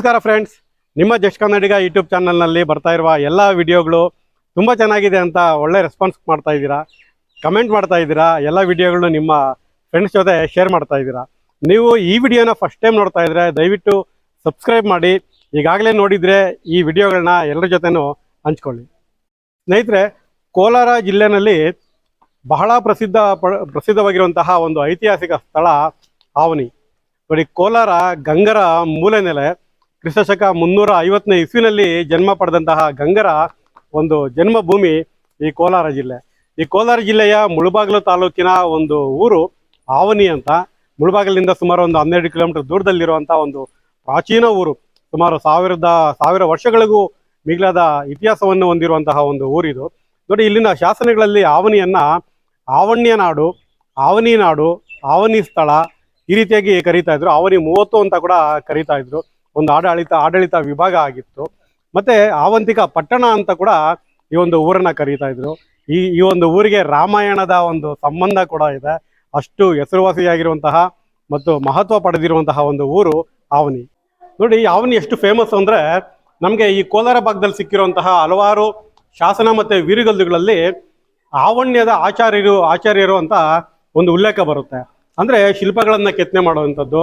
ನಮಸ್ಕಾರ ಫ್ರೆಂಡ್ಸ್ ನಿಮ್ಮ ಜಸ್ಟ್ ಕನ್ನಡಿಗ ಯೂಟ್ಯೂಬ್ ಚಾನಲ್ನಲ್ಲಿ ಬರ್ತಾ ಇರುವ ಎಲ್ಲ ವಿಡಿಯೋಗಳು ತುಂಬ ಚೆನ್ನಾಗಿದೆ ಅಂತ ಒಳ್ಳೆ ರೆಸ್ಪಾನ್ಸ್ ಮಾಡ್ತಾ ಇದ್ದೀರಾ? ಕಮೆಂಟ್ ಮಾಡ್ತಾ ಇದ್ದೀರಾ? ಎಲ್ಲ ವಿಡಿಯೋಗಳು ನಿಮ್ಮ ಫ್ರೆಂಡ್ಸ್ ಜೊತೆ ಶೇರ್ ಮಾಡ್ತಾ ಇದ್ದೀರಾ? ನೀವು ಈ ವಿಡಿಯೋನ ಫಸ್ಟ್ ಟೈಮ್ ನೋಡ್ತಾ ಇದ್ರೆ ದಯವಿಟ್ಟು ಸಬ್ಸ್ಕ್ರೈಬ್ ಮಾಡಿ. ಈಗಾಗಲೇ ನೋಡಿದರೆ ಈ ವಿಡಿಯೋಗಳನ್ನ ಎಲ್ಲರ ಜೊತೆನೂ ಹಂಚ್ಕೊಳ್ಳಿ. ಸ್ನೇಹಿತರೆ, ಕೋಲಾರ ಜಿಲ್ಲೆನಲ್ಲಿ ಬಹಳ ಪ್ರಸಿದ್ಧ ಪ್ರಸಿದ್ಧವಾಗಿರುವಂತಹ ಒಂದು ಐತಿಹಾಸಿಕ ಸ್ಥಳ ಆವನಿ. ನೋಡಿ, ಕೋಲಾರ ಗಂಗರ ಮೂಲೆ ನೆಲೆ. ಕ್ರಿಸ್ತಶಕ ಮುನ್ನೂರ ಐವತ್ತನೇ ಇಸ್ವಿನಲ್ಲಿ ಜನ್ಮ ಪಡೆದಂತಹ ಗಂಗರ ಒಂದು ಜನ್ಮಭೂಮಿ ಈ ಕೋಲಾರ ಜಿಲ್ಲೆ. ಈ ಕೋಲಾರ ಜಿಲ್ಲೆಯ ಮುಳುಬಾಗಿಲು ತಾಲೂಕಿನ ಒಂದು ಊರು ಆವನಿ ಅಂತ. ಮುಳುಬಾಗಿಲಿಂದ ಸುಮಾರು ಒಂದು ಹನ್ನೆರಡು ಕಿಲೋಮೀಟರ್ ದೂರದಲ್ಲಿರುವಂತಹ ಒಂದು ಪ್ರಾಚೀನ ಊರು. ಸುಮಾರು ಸಾವಿರದ, ಸಾವಿರ ವರ್ಷಗಳಿಗೂ ಮಿಗಿಲಾದ ಇತಿಹಾಸವನ್ನು ಹೊಂದಿರುವಂತಹ ಒಂದು ಊರಿದು. ನೋಡಿ, ಇಲ್ಲಿನ ಶಾಸನಗಳಲ್ಲಿ ಆವನಿಯನ್ನ ಆವಣ್ಯ ನಾಡು, ಆವನಿ ನಾಡು, ಆವನಿ ಸ್ಥಳ ಈ ರೀತಿಯಾಗಿ ಕರೀತಾ ಇದ್ರು. ಆವನಿ ಮೂವತ್ತು ಅಂತ ಕೂಡ ಕರೀತಾ ಇದ್ರು. ಒಂದು ಆಡಳಿತ ಆಡಳಿತ ವಿಭಾಗ ಆಗಿತ್ತು. ಮತ್ತೆ ಆವಂತಿಕ ಪಟ್ಟಣ ಅಂತ ಕೂಡ ಈ ಒಂದು ಊರನ್ನ ಕರೀತಾ ಇದ್ರು. ಈ ಈ ಒಂದು ಊರಿಗೆ ರಾಮಾಯಣದ ಒಂದು ಸಂಬಂಧ ಕೂಡ ಇದೆ. ಅಷ್ಟು ಹೆಸರುವಾಸಿಯಾಗಿರುವಂತಹ ಮತ್ತು ಮಹತ್ವ ಪಡೆದಿರುವಂತಹ ಒಂದು ಊರು ಆವನಿ. ನೋಡಿ, ಆವನಿ ಎಷ್ಟು ಫೇಮಸ್ ಅಂದ್ರೆ ನಮಗೆ ಈ ಕೋಲಾರ ಭಾಗದಲ್ಲಿ ಸಿಕ್ಕಿರುವಂತಹ ಹಲವಾರು ಶಾಸನ ಮತ್ತೆ ವೀರಗಲ್ಲುಗಳಲ್ಲಿ ಆವಣ್ಯದ ಆಚಾರ್ಯರು ಆಚಾರ್ಯರು ಅಂತ ಒಂದು ಉಲ್ಲೇಖ ಬರುತ್ತೆ. ಅಂದ್ರೆ ಶಿಲ್ಪಗಳನ್ನ ಕೆತ್ತನೆ ಮಾಡುವಂಥದ್ದು,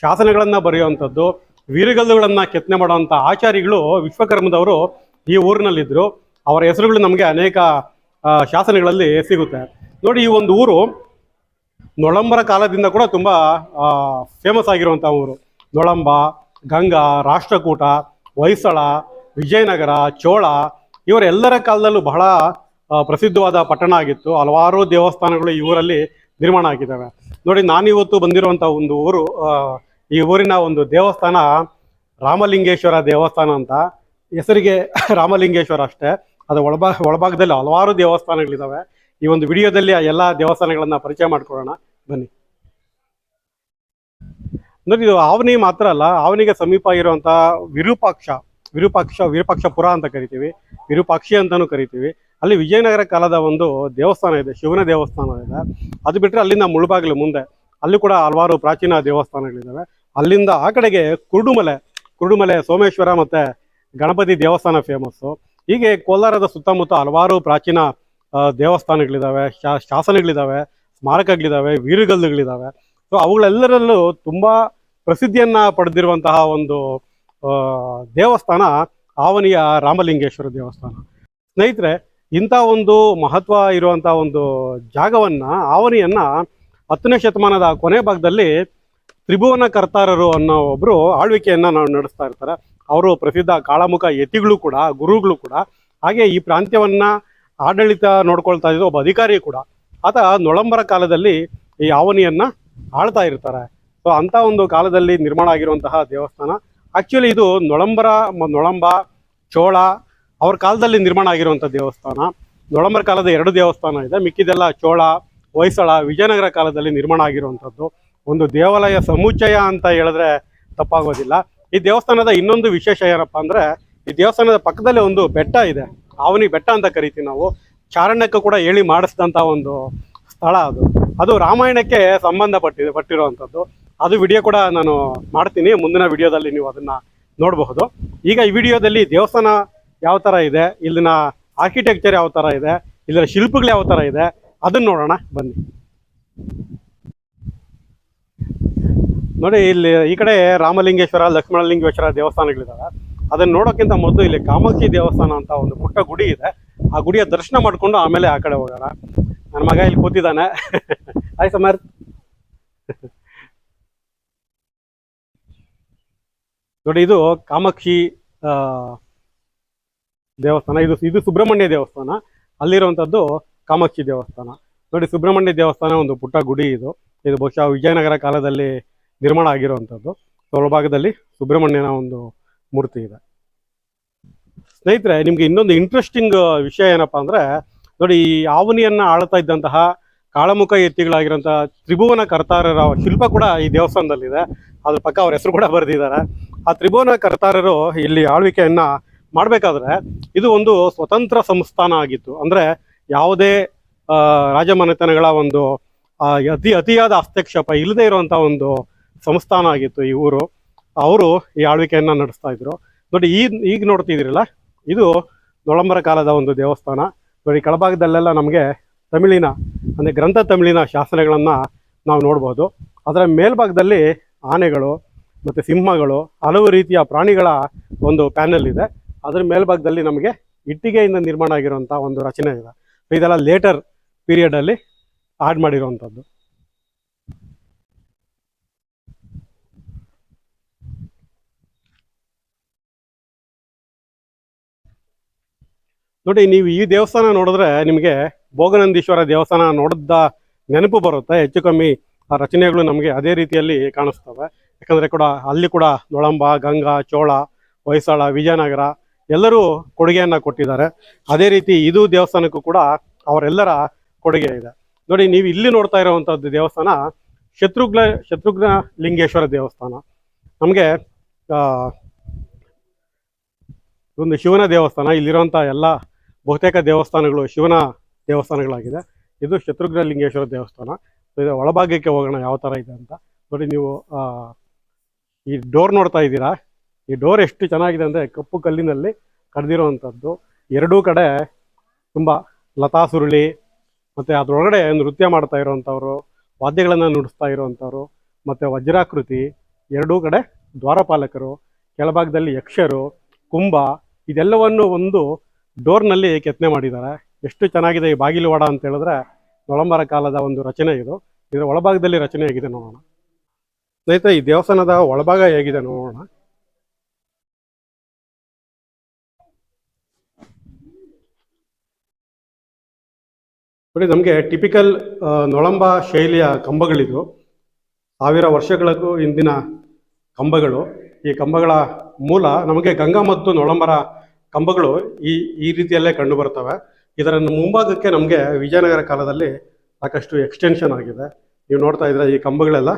ಶಾಸನಗಳನ್ನ ಬರೆಯುವಂಥದ್ದು ವೀರಗಲ್ಲುಗಳನ್ನ ಕೆತ್ತನೆ ಮಾಡುವಂಥ ಆಚಾರಿಗಳು ವಿಶ್ವಕರ್ಮದವರು ಈ ಊರಿನಲ್ಲಿದ್ದರು ಅವರ ಹೆಸರುಗಳು ನಮಗೆ ಅನೇಕ ಶಾಸನಗಳಲ್ಲಿ ಸಿಗುತ್ತೆ. ನೋಡಿ, ಈ ಒಂದು ಊರು ನೊಳಂಬರ ಕಾಲದಿಂದ ಕೂಡ ತುಂಬ ಫೇಮಸ್ ಆಗಿರುವಂಥ ಊರು. ನೊಳಂಬ, ಗಂಗಾ, ರಾಷ್ಟ್ರಕೂಟ, ಹೊಯ್ಸಳ, ವಿಜಯನಗರ, ಚೋಳ ಇವರೆಲ್ಲರ ಕಾಲದಲ್ಲೂ ಬಹಳ ಪ್ರಸಿದ್ಧವಾದ ಪಟ್ಟಣ ಆಗಿತ್ತು. ಹಲವಾರು ದೇವಸ್ಥಾನಗಳು ಈ ಊರಲ್ಲಿ ನಿರ್ಮಾಣ ಆಗಿದ್ದಾವೆ. ನೋಡಿ, ನಾನಿವತ್ತು ಬಂದಿರುವಂಥ ಒಂದು ಊರು ಈ ಊರಿನ ಒಂದು ದೇವಸ್ಥಾನ ರಾಮಲಿಂಗೇಶ್ವರ ದೇವಸ್ಥಾನ ಅಂತ. ಹೆಸರಿಗೆ ರಾಮಲಿಂಗೇಶ್ವರ ಅಷ್ಟೇ. ಅದು ಒಳಭಾಗ, ಒಳಭಾಗದಲ್ಲಿ ಹಲವಾರು ದೇವಸ್ಥಾನಗಳಿದ್ದಾವೆ ಈ ಒಂದು ವಿಡಿಯೋದಲ್ಲಿ ಆ ಎಲ್ಲ ದೇವಸ್ಥಾನಗಳನ್ನ ಪರಿಚಯ ಮಾಡ್ಕೊಳ್ಳೋಣ. ಬನ್ನಿ. ನೋಡಿ, ಇದು ಆವನಿ ಮಾತ್ರ ಅಲ್ಲ, ಆವನಿಗೆ ಸಮೀಪ ಇರುವಂತ ವಿರೂಪಾಕ್ಷ ವಿರೂಪಾಕ್ಷ ವಿರೂಪಾಕ್ಷಪುರ ಅಂತ ಕರಿತೀವಿ. ವಿರೂಪಾಕ್ಷಿ ಅಂತಾನೂ ಕರಿತೀವಿ. ಅಲ್ಲಿ ವಿಜಯನಗರ ಕಾಲದ ಒಂದು ದೇವಸ್ಥಾನ ಇದೆ, ಶಿವನ ದೇವಸ್ಥಾನ ಇದೆ. ಅದು ಬಿಟ್ಟರೆ ಅಲ್ಲಿಂದ ಮುಳುಬಾಗಿಲು ಮುಂದೆ. ಅಲ್ಲಿ ಕೂಡ ಹಲವಾರು ಪ್ರಾಚೀನ ದೇವಸ್ಥಾನಗಳಿದ್ದಾವೆ ಅಲ್ಲಿಂದ ಆ ಕಡೆಗೆ ಕುರುಡುಮಲೆ ಕುರುಡುಮಲೆ ಸೋಮೇಶ್ವರ ಮತ್ತು ಗಣಪತಿ ದೇವಸ್ಥಾನ ಫೇಮಸ್ಸು ಹೀಗೆ ಕೋಲಾರದ ಸುತ್ತಮುತ್ತ ಹಲವಾರು ಪ್ರಾಚೀನ ದೇವಸ್ಥಾನಗಳಿದ್ದಾವೆ ಶಾ ಶಾಸನಗಳಿದ್ದಾವೆ ಸ್ಮಾರಕಗಳಿದ್ದಾವೆ ವೀರಗಲ್ಲುಗಳಿದ್ದಾವೆ ಸೊ ಅವುಗಳೆಲ್ಲರಲ್ಲೂ ತುಂಬ ಪ್ರಸಿದ್ಧಿಯನ್ನು ಪಡೆದಿರುವಂತಹ ಒಂದು ದೇವಸ್ಥಾನ ಆವನಿಯ ರಾಮಲಿಂಗೇಶ್ವರ ದೇವಸ್ಥಾನ. ಸ್ನೇಹಿತರೆ, ಇಂಥ ಒಂದು ಮಹತ್ವ ಇರುವಂಥ ಒಂದು ಜಾಗವನ್ನು, ಆವನಿಯನ್ನು ಹತ್ತನೇ ಶತಮಾನದ ಕೊನೆ ಭಾಗದಲ್ಲಿ ತ್ರಿಭುವನ ಕರ್ತಾರರು ಅನ್ನೋ ಒಬ್ಬರು ಆಳ್ವಿಕೆಯನ್ನ ನಾವು ನಡೆಸ್ತಾ ಇರ್ತಾರೆ. ಅವರು ಪ್ರಸಿದ್ಧ ಕಾಳಮುಖ ಯತಿಗಳು ಕೂಡ, ಗುರುಗಳು ಕೂಡ. ಹಾಗೆ ಈ ಪ್ರಾಂತ್ಯವನ್ನ ಆಡಳಿತ ನೋಡ್ಕೊಳ್ತಾ ಇದ್ದ ಒಬ್ಬ ಅಧಿಕಾರಿ ಕೂಡ. ಆತ ನೊಳಂಬರ ಕಾಲದಲ್ಲಿ ಈ ಆವನಿಯನ್ನ ಆಳ್ತಾ ಇರ್ತಾರೆ. ಸೊ ಅಂತ ಒಂದು ಕಾಲದಲ್ಲಿ ನಿರ್ಮಾಣ ಆಗಿರುವಂತಹ ದೇವಸ್ಥಾನ. ಆಕ್ಚುಲಿ ಇದು ನೊಳಂಬರ, ನೊಳಂಬ, ಚೋಳ ಅವ್ರ ಕಾಲದಲ್ಲಿ ನಿರ್ಮಾಣ ಆಗಿರುವಂಥ ದೇವಸ್ಥಾನ. ನೊಳಂಬರ ಕಾಲದ ಎರಡು ದೇವಸ್ಥಾನ ಇದೆ. ಮಿಕ್ಕಿದೆಲ್ಲ ಚೋಳ, ಹೊಯ್ಸಳ, ವಿಜಯನಗರ ಕಾಲದಲ್ಲಿ ನಿರ್ಮಾಣ ಆಗಿರುವಂಥದ್ದು ಒಂದು ದೇವಾಲಯ ಸಮುಚ್ಚಯ ಅಂತ ಹೇಳಿದ್ರೆ ತಪ್ಪಾಗೋದಿಲ್ಲ. ಈ ದೇವಸ್ಥಾನದ ಇನ್ನೊಂದು ವಿಶೇಷ ಏನಪ್ಪ ಅಂದರೆ, ಈ ದೇವಸ್ಥಾನದ ಪಕ್ಕದಲ್ಲಿ ಒಂದು ಬೆಟ್ಟ ಇದೆ. ಅವನಿ ಬೆಟ್ಟ ಅಂತ ಕರಿತೀವಿ ನಾವು. ಚಾರಣ್ಯಕ್ಕೂ ಕೂಡ ಹೇಳಿ ಮಾಡಿಸಿದಂಥ ಒಂದು ಸ್ಥಳ ಅದು. ಅದು ರಾಮಾಯಣಕ್ಕೆ ಸಂಬಂಧಪಟ್ಟಿದೆ ಪಟ್ಟಿರುವಂಥದ್ದು ಅದು ವಿಡಿಯೋ ಕೂಡ ನಾನು ಮಾಡ್ತೀನಿ. ಮುಂದಿನ ವಿಡಿಯೋದಲ್ಲಿ ನೀವು ಅದನ್ನು ನೋಡಬಹುದು. ಈಗ ಈ ವಿಡಿಯೋದಲ್ಲಿ ದೇವಸ್ಥಾನ ಯಾವ ಥರ ಇದೆ, ಇಲ್ಲಿನ ಆರ್ಕಿಟೆಕ್ಚರ್ ಯಾವ ಥರ ಇದೆ, ಇಲ್ಲಿನ ಶಿಲ್ಪಗಳು ಯಾವ ಥರ ಇದೆ, ಅದನ್ನು ನೋಡೋಣ. ಬನ್ನಿ. ನೋಡಿ, ಇಲ್ಲಿ ಈ ಕಡೆ ರಾಮಲಿಂಗೇಶ್ವರ, ಲಕ್ಷ್ಮಣಲಿಂಗೇಶ್ವರ ದೇವಸ್ಥಾನಗಳಿದ್ದಾವೆ ಅದನ್ನ ನೋಡೋಕ್ಕಿಂತ ಮೊದಲು ಇಲ್ಲಿ ಕಾಮಾಕ್ಷಿ ದೇವಸ್ಥಾನ ಅಂತ ಒಂದು ಪುಟ್ಟ ಗುಡಿ ಇದೆ. ಆ ಗುಡಿಯ ದರ್ಶನ ಮಾಡ್ಕೊಂಡು ಆಮೇಲೆ ಆ ಕಡೆ ಹೋಗೋಣ. ನನ್ನ ಮಗ ಇಲ್ಲಿ ಕೂತಿದ್ದಾನೆ. ಆಯ್ ಸಮರ್ ನೋಡಿ, ಇದು ಕಾಮಾಕ್ಷಿ ದೇವಸ್ಥಾನ. ಇದು ಇದು ಸುಬ್ರಹ್ಮಣ್ಯ ದೇವಸ್ಥಾನ. ಅಲ್ಲಿರುವಂಥದ್ದು ಕಾಮಾಕ್ಷಿ ದೇವಸ್ಥಾನ. ನೋಡಿ, ಸುಬ್ರಹ್ಮಣ್ಯ ದೇವಸ್ಥಾನ ಒಂದು ಪುಟ್ಟ ಗುಡಿ ಇದು. ಇದು ಬಹುಶಃ ವಿಜಯನಗರ ಕಾಲದಲ್ಲಿ ನಿರ್ಮಾಣ ಆಗಿರುವಂಥದ್ದು. ಒಳಭಾಗದಲ್ಲಿ ಸುಬ್ರಹ್ಮಣ್ಯನ ಒಂದು ಮೂರ್ತಿ ಇದೆ. ಸ್ನೇಹಿತರೆ, ನಿಮ್ಗೆ ಇನ್ನೊಂದು ಇಂಟ್ರೆಸ್ಟಿಂಗ್ ವಿಷಯ ಏನಪ್ಪ ಅಂದ್ರೆ, ನೋಡಿ ಈ ಆವನಿಯನ್ನ ಆಳ್ತಾ ಇದ್ದಂತಹ ಕಾಳಮುಖ ಎತ್ತಿಗಳಾಗಿರುವಂತಹ ತ್ರಿಭುವನ ಕರ್ತಾರರ ಶಿಲ್ಪ ಕೂಡ ಈ ದೇವಸ್ಥಾನದಲ್ಲಿದೆ. ಅದ್ರ ಪಕ್ಕ ಅವ್ರ ಹೆಸರು ಕೂಡ ಬರೆದಿದ್ದಾರೆ. ಆ ತ್ರಿಭುವನ ಕರ್ತಾರರು ಇಲ್ಲಿ ಆಳ್ವಿಕೆಯನ್ನ ಮಾಡಬೇಕಾದ್ರೆ ಇದು ಒಂದು ಸ್ವತಂತ್ರ ಸಂಸ್ಥಾನ ಆಗಿತ್ತು. ಅಂದ್ರೆ ಯಾವುದೇ ರಾಜಮನೆತನಗಳ ಒಂದು ಅತಿ ಅತಿಯಾದ ಹಸ್ತಕ್ಷೇಪ ಇಲ್ಲದೆ ಇರುವಂತಹ ಒಂದು ಸಂಸ್ಥಾನ ಆಗಿತ್ತು ಈ ಊರು. ಅವರು ಈ ಆಳ್ವಿಕೆಯನ್ನು ನಡೆಸ್ತಾ ಇದ್ರು. ನೋಡಿ, ಈ, ಈಗ ನೋಡ್ತಿದ್ದೀರಲ್ಲ, ಇದು ನೊಳಂಬರ ಕಾಲದ ಒಂದು ದೇವಸ್ಥಾನ. ನೋಡಿ, ಕೆಳಭಾಗದಲ್ಲೆಲ್ಲ ನಮಗೆ ತಮಿಳಿನ, ಅಂದರೆ ಗ್ರಂಥ ತಮಿಳಿನ ಶಾಸನಗಳನ್ನು ನಾವು ನೋಡ್ಬೋದು. ಅದರ ಮೇಲ್ಭಾಗದಲ್ಲಿ ಆನೆಗಳು ಮತ್ತು ಸಿಂಹಗಳು ಹಲವು ರೀತಿಯ ಪ್ರಾಣಿಗಳ ಒಂದು ಪ್ಯಾನೆಲ್ ಇದೆ. ಅದರ ಮೇಲ್ಭಾಗದಲ್ಲಿ ನಮಗೆ ಇಟ್ಟಿಗೆಯಿಂದ ನಿರ್ಮಾಣ ಆಗಿರುವಂಥ ಒಂದು ರಚನೆ ಇದೆ. ಇದೆಲ್ಲ ಲೇಟರ್ ಪೀರಿಯಡಲ್ಲಿ ಆಡ್ ಮಾಡಿರುವಂಥದ್ದು ನೋಡಿ, ನೀವು ಈ ದೇವಸ್ಥಾನ ನೋಡಿದ್ರೆ ನಿಮಗೆ ಭೋಗನಂದೀಶ್ವರ ದೇವಸ್ಥಾನ ನೋಡಿದ ನೆನಪು ಬರುತ್ತೆ. ಹೆಚ್ಚು ಕಮ್ಮಿ ಆ ರಚನೆಗಳು ನಮಗೆ ಅದೇ ರೀತಿಯಲ್ಲಿ ಕಾಣಿಸ್ತವೆ. ಯಾಕಂದರೆ ಕೂಡ ಅಲ್ಲಿ ಕೂಡ ನೊಳಂಬ, ಗಂಗಾ, ಚೋಳ, ಹೊಯ್ಸಳ, ವಿಜಯನಗರ ಎಲ್ಲರೂ ಕೊಡುಗೆಯನ್ನು ಕೊಟ್ಟಿದ್ದಾರೆ. ಅದೇ ರೀತಿ ಇದು ದೇವಸ್ಥಾನಕ್ಕೂ ಕೂಡ ಅವರೆಲ್ಲರ ಕೊಡುಗೆ ಇದೆ. ನೋಡಿ, ನೀವು ಇಲ್ಲಿ ನೋಡ್ತಾ ಇರುವಂಥದ್ದು ದೇವಸ್ಥಾನ ಶತ್ರುಘ್ನ ಶತ್ರುಘ್ನ ಲಿಂಗೇಶ್ವರ ದೇವಸ್ಥಾನ. ನಮಗೆ ಒಂದು ಶಿವನ ದೇವಸ್ಥಾನ ಇಲ್ಲಿರುವಂಥ ಎಲ್ಲ ಬಹುತೇಕ ದೇವಸ್ಥಾನಗಳು ಶಿವನ ದೇವಸ್ಥಾನಗಳಾಗಿದೆ. ಇದು ಶತ್ರುಘ್ನ ಲಿಂಗೇಶ್ವರ ದೇವಸ್ಥಾನ. ಇದು ಒಳಭಾಗಕ್ಕೆ ಹೋಗೋಣ ಯಾವ ಥರ ಇದೆ ಅಂತ. ನೋಡಿ, ನೀವು ಈ ಡೋರ್ ನೋಡ್ತಾ ಇದ್ದೀರಾ? ಈ ಡೋರ್ ಎಷ್ಟು ಚೆನ್ನಾಗಿದೆ ಅಂದರೆ ಕಪ್ಪು ಕಲ್ಲಿನಲ್ಲಿ ಕಡ್ದಿರುವಂಥದ್ದು. ಎರಡೂ ಕಡೆ ತುಂಬ ಲತಾ ಸುರುಳಿ, ಮತ್ತು ಅದರೊಳಗಡೆ ನೃತ್ಯ ಮಾಡ್ತಾ ಇರೋವಂಥವ್ರು, ವಾದ್ಯಗಳನ್ನು ನುಡಿಸ್ತಾ ಇರೋವಂಥವ್ರು, ಮತ್ತು ವಜ್ರಾಕೃತಿ, ಎರಡೂ ಕಡೆ ದ್ವಾರಪಾಲಕರು, ಕೆಳಭಾಗದಲ್ಲಿ ಯಕ್ಷರು, ಕುಂಭ, ಇದೆಲ್ಲವನ್ನು ಒಂದು ಡೋರ್ನಲ್ಲಿ ಕೆತ್ತನೆ ಮಾಡಿದ್ದಾರೆ? ಎಷ್ಟು ಚೆನ್ನಾಗಿದೆ ಈ ಬಾಗಿಲುವಾಡ ಅಂತ ಹೇಳಿದ್ರೆ ನೊಳಂಬರ ಕಾಲದ ಒಂದು ರಚನೆ ಇದು. ಇದರ ಒಳಭಾಗದಲ್ಲಿ ರಚನೆ ಆಗಿದೆ ನೋಡೋಣ. ಸ್ನೇಹಿತರೆ, ಈ ದೇವಸ್ಥಾನದ ಒಳಭಾಗ ಹೇಗಿದೆ ನೋಡೋಣ. ನೋಡಿ, ನಮಗೆ ಟಿಪಿಕಲ್ ನೊಳಂಬ ಶೈಲಿಯ ಕಂಬಗಳಿದು ಸಾವಿರ ವರ್ಷಗಳಿಗೂ ಹಿಂದಿನ ಕಂಬಗಳು. ಈ ಕಂಬಗಳ ಮೂಲ ನಮಗೆ ಗಂಗಾ ಮತ್ತು ನೊಳಂಬರ ಕಂಬಗಳು ಈ ಈ ರೀತಿಯಲ್ಲೇ ಕಂಡು ಬರ್ತವೆ ಇದರ ಮುಂಭಾಗಕ್ಕೆ ನಮಗೆ ವಿಜಯನಗರ ಕಾಲದಲ್ಲಿ ಸಾಕಷ್ಟು ಎಕ್ಸ್ಟೆನ್ಷನ್ ಆಗಿದೆ. ನೀವು ನೋಡ್ತಾ ಇದ್ರೆ ಈ ಕಂಬಗಳೆಲ್ಲ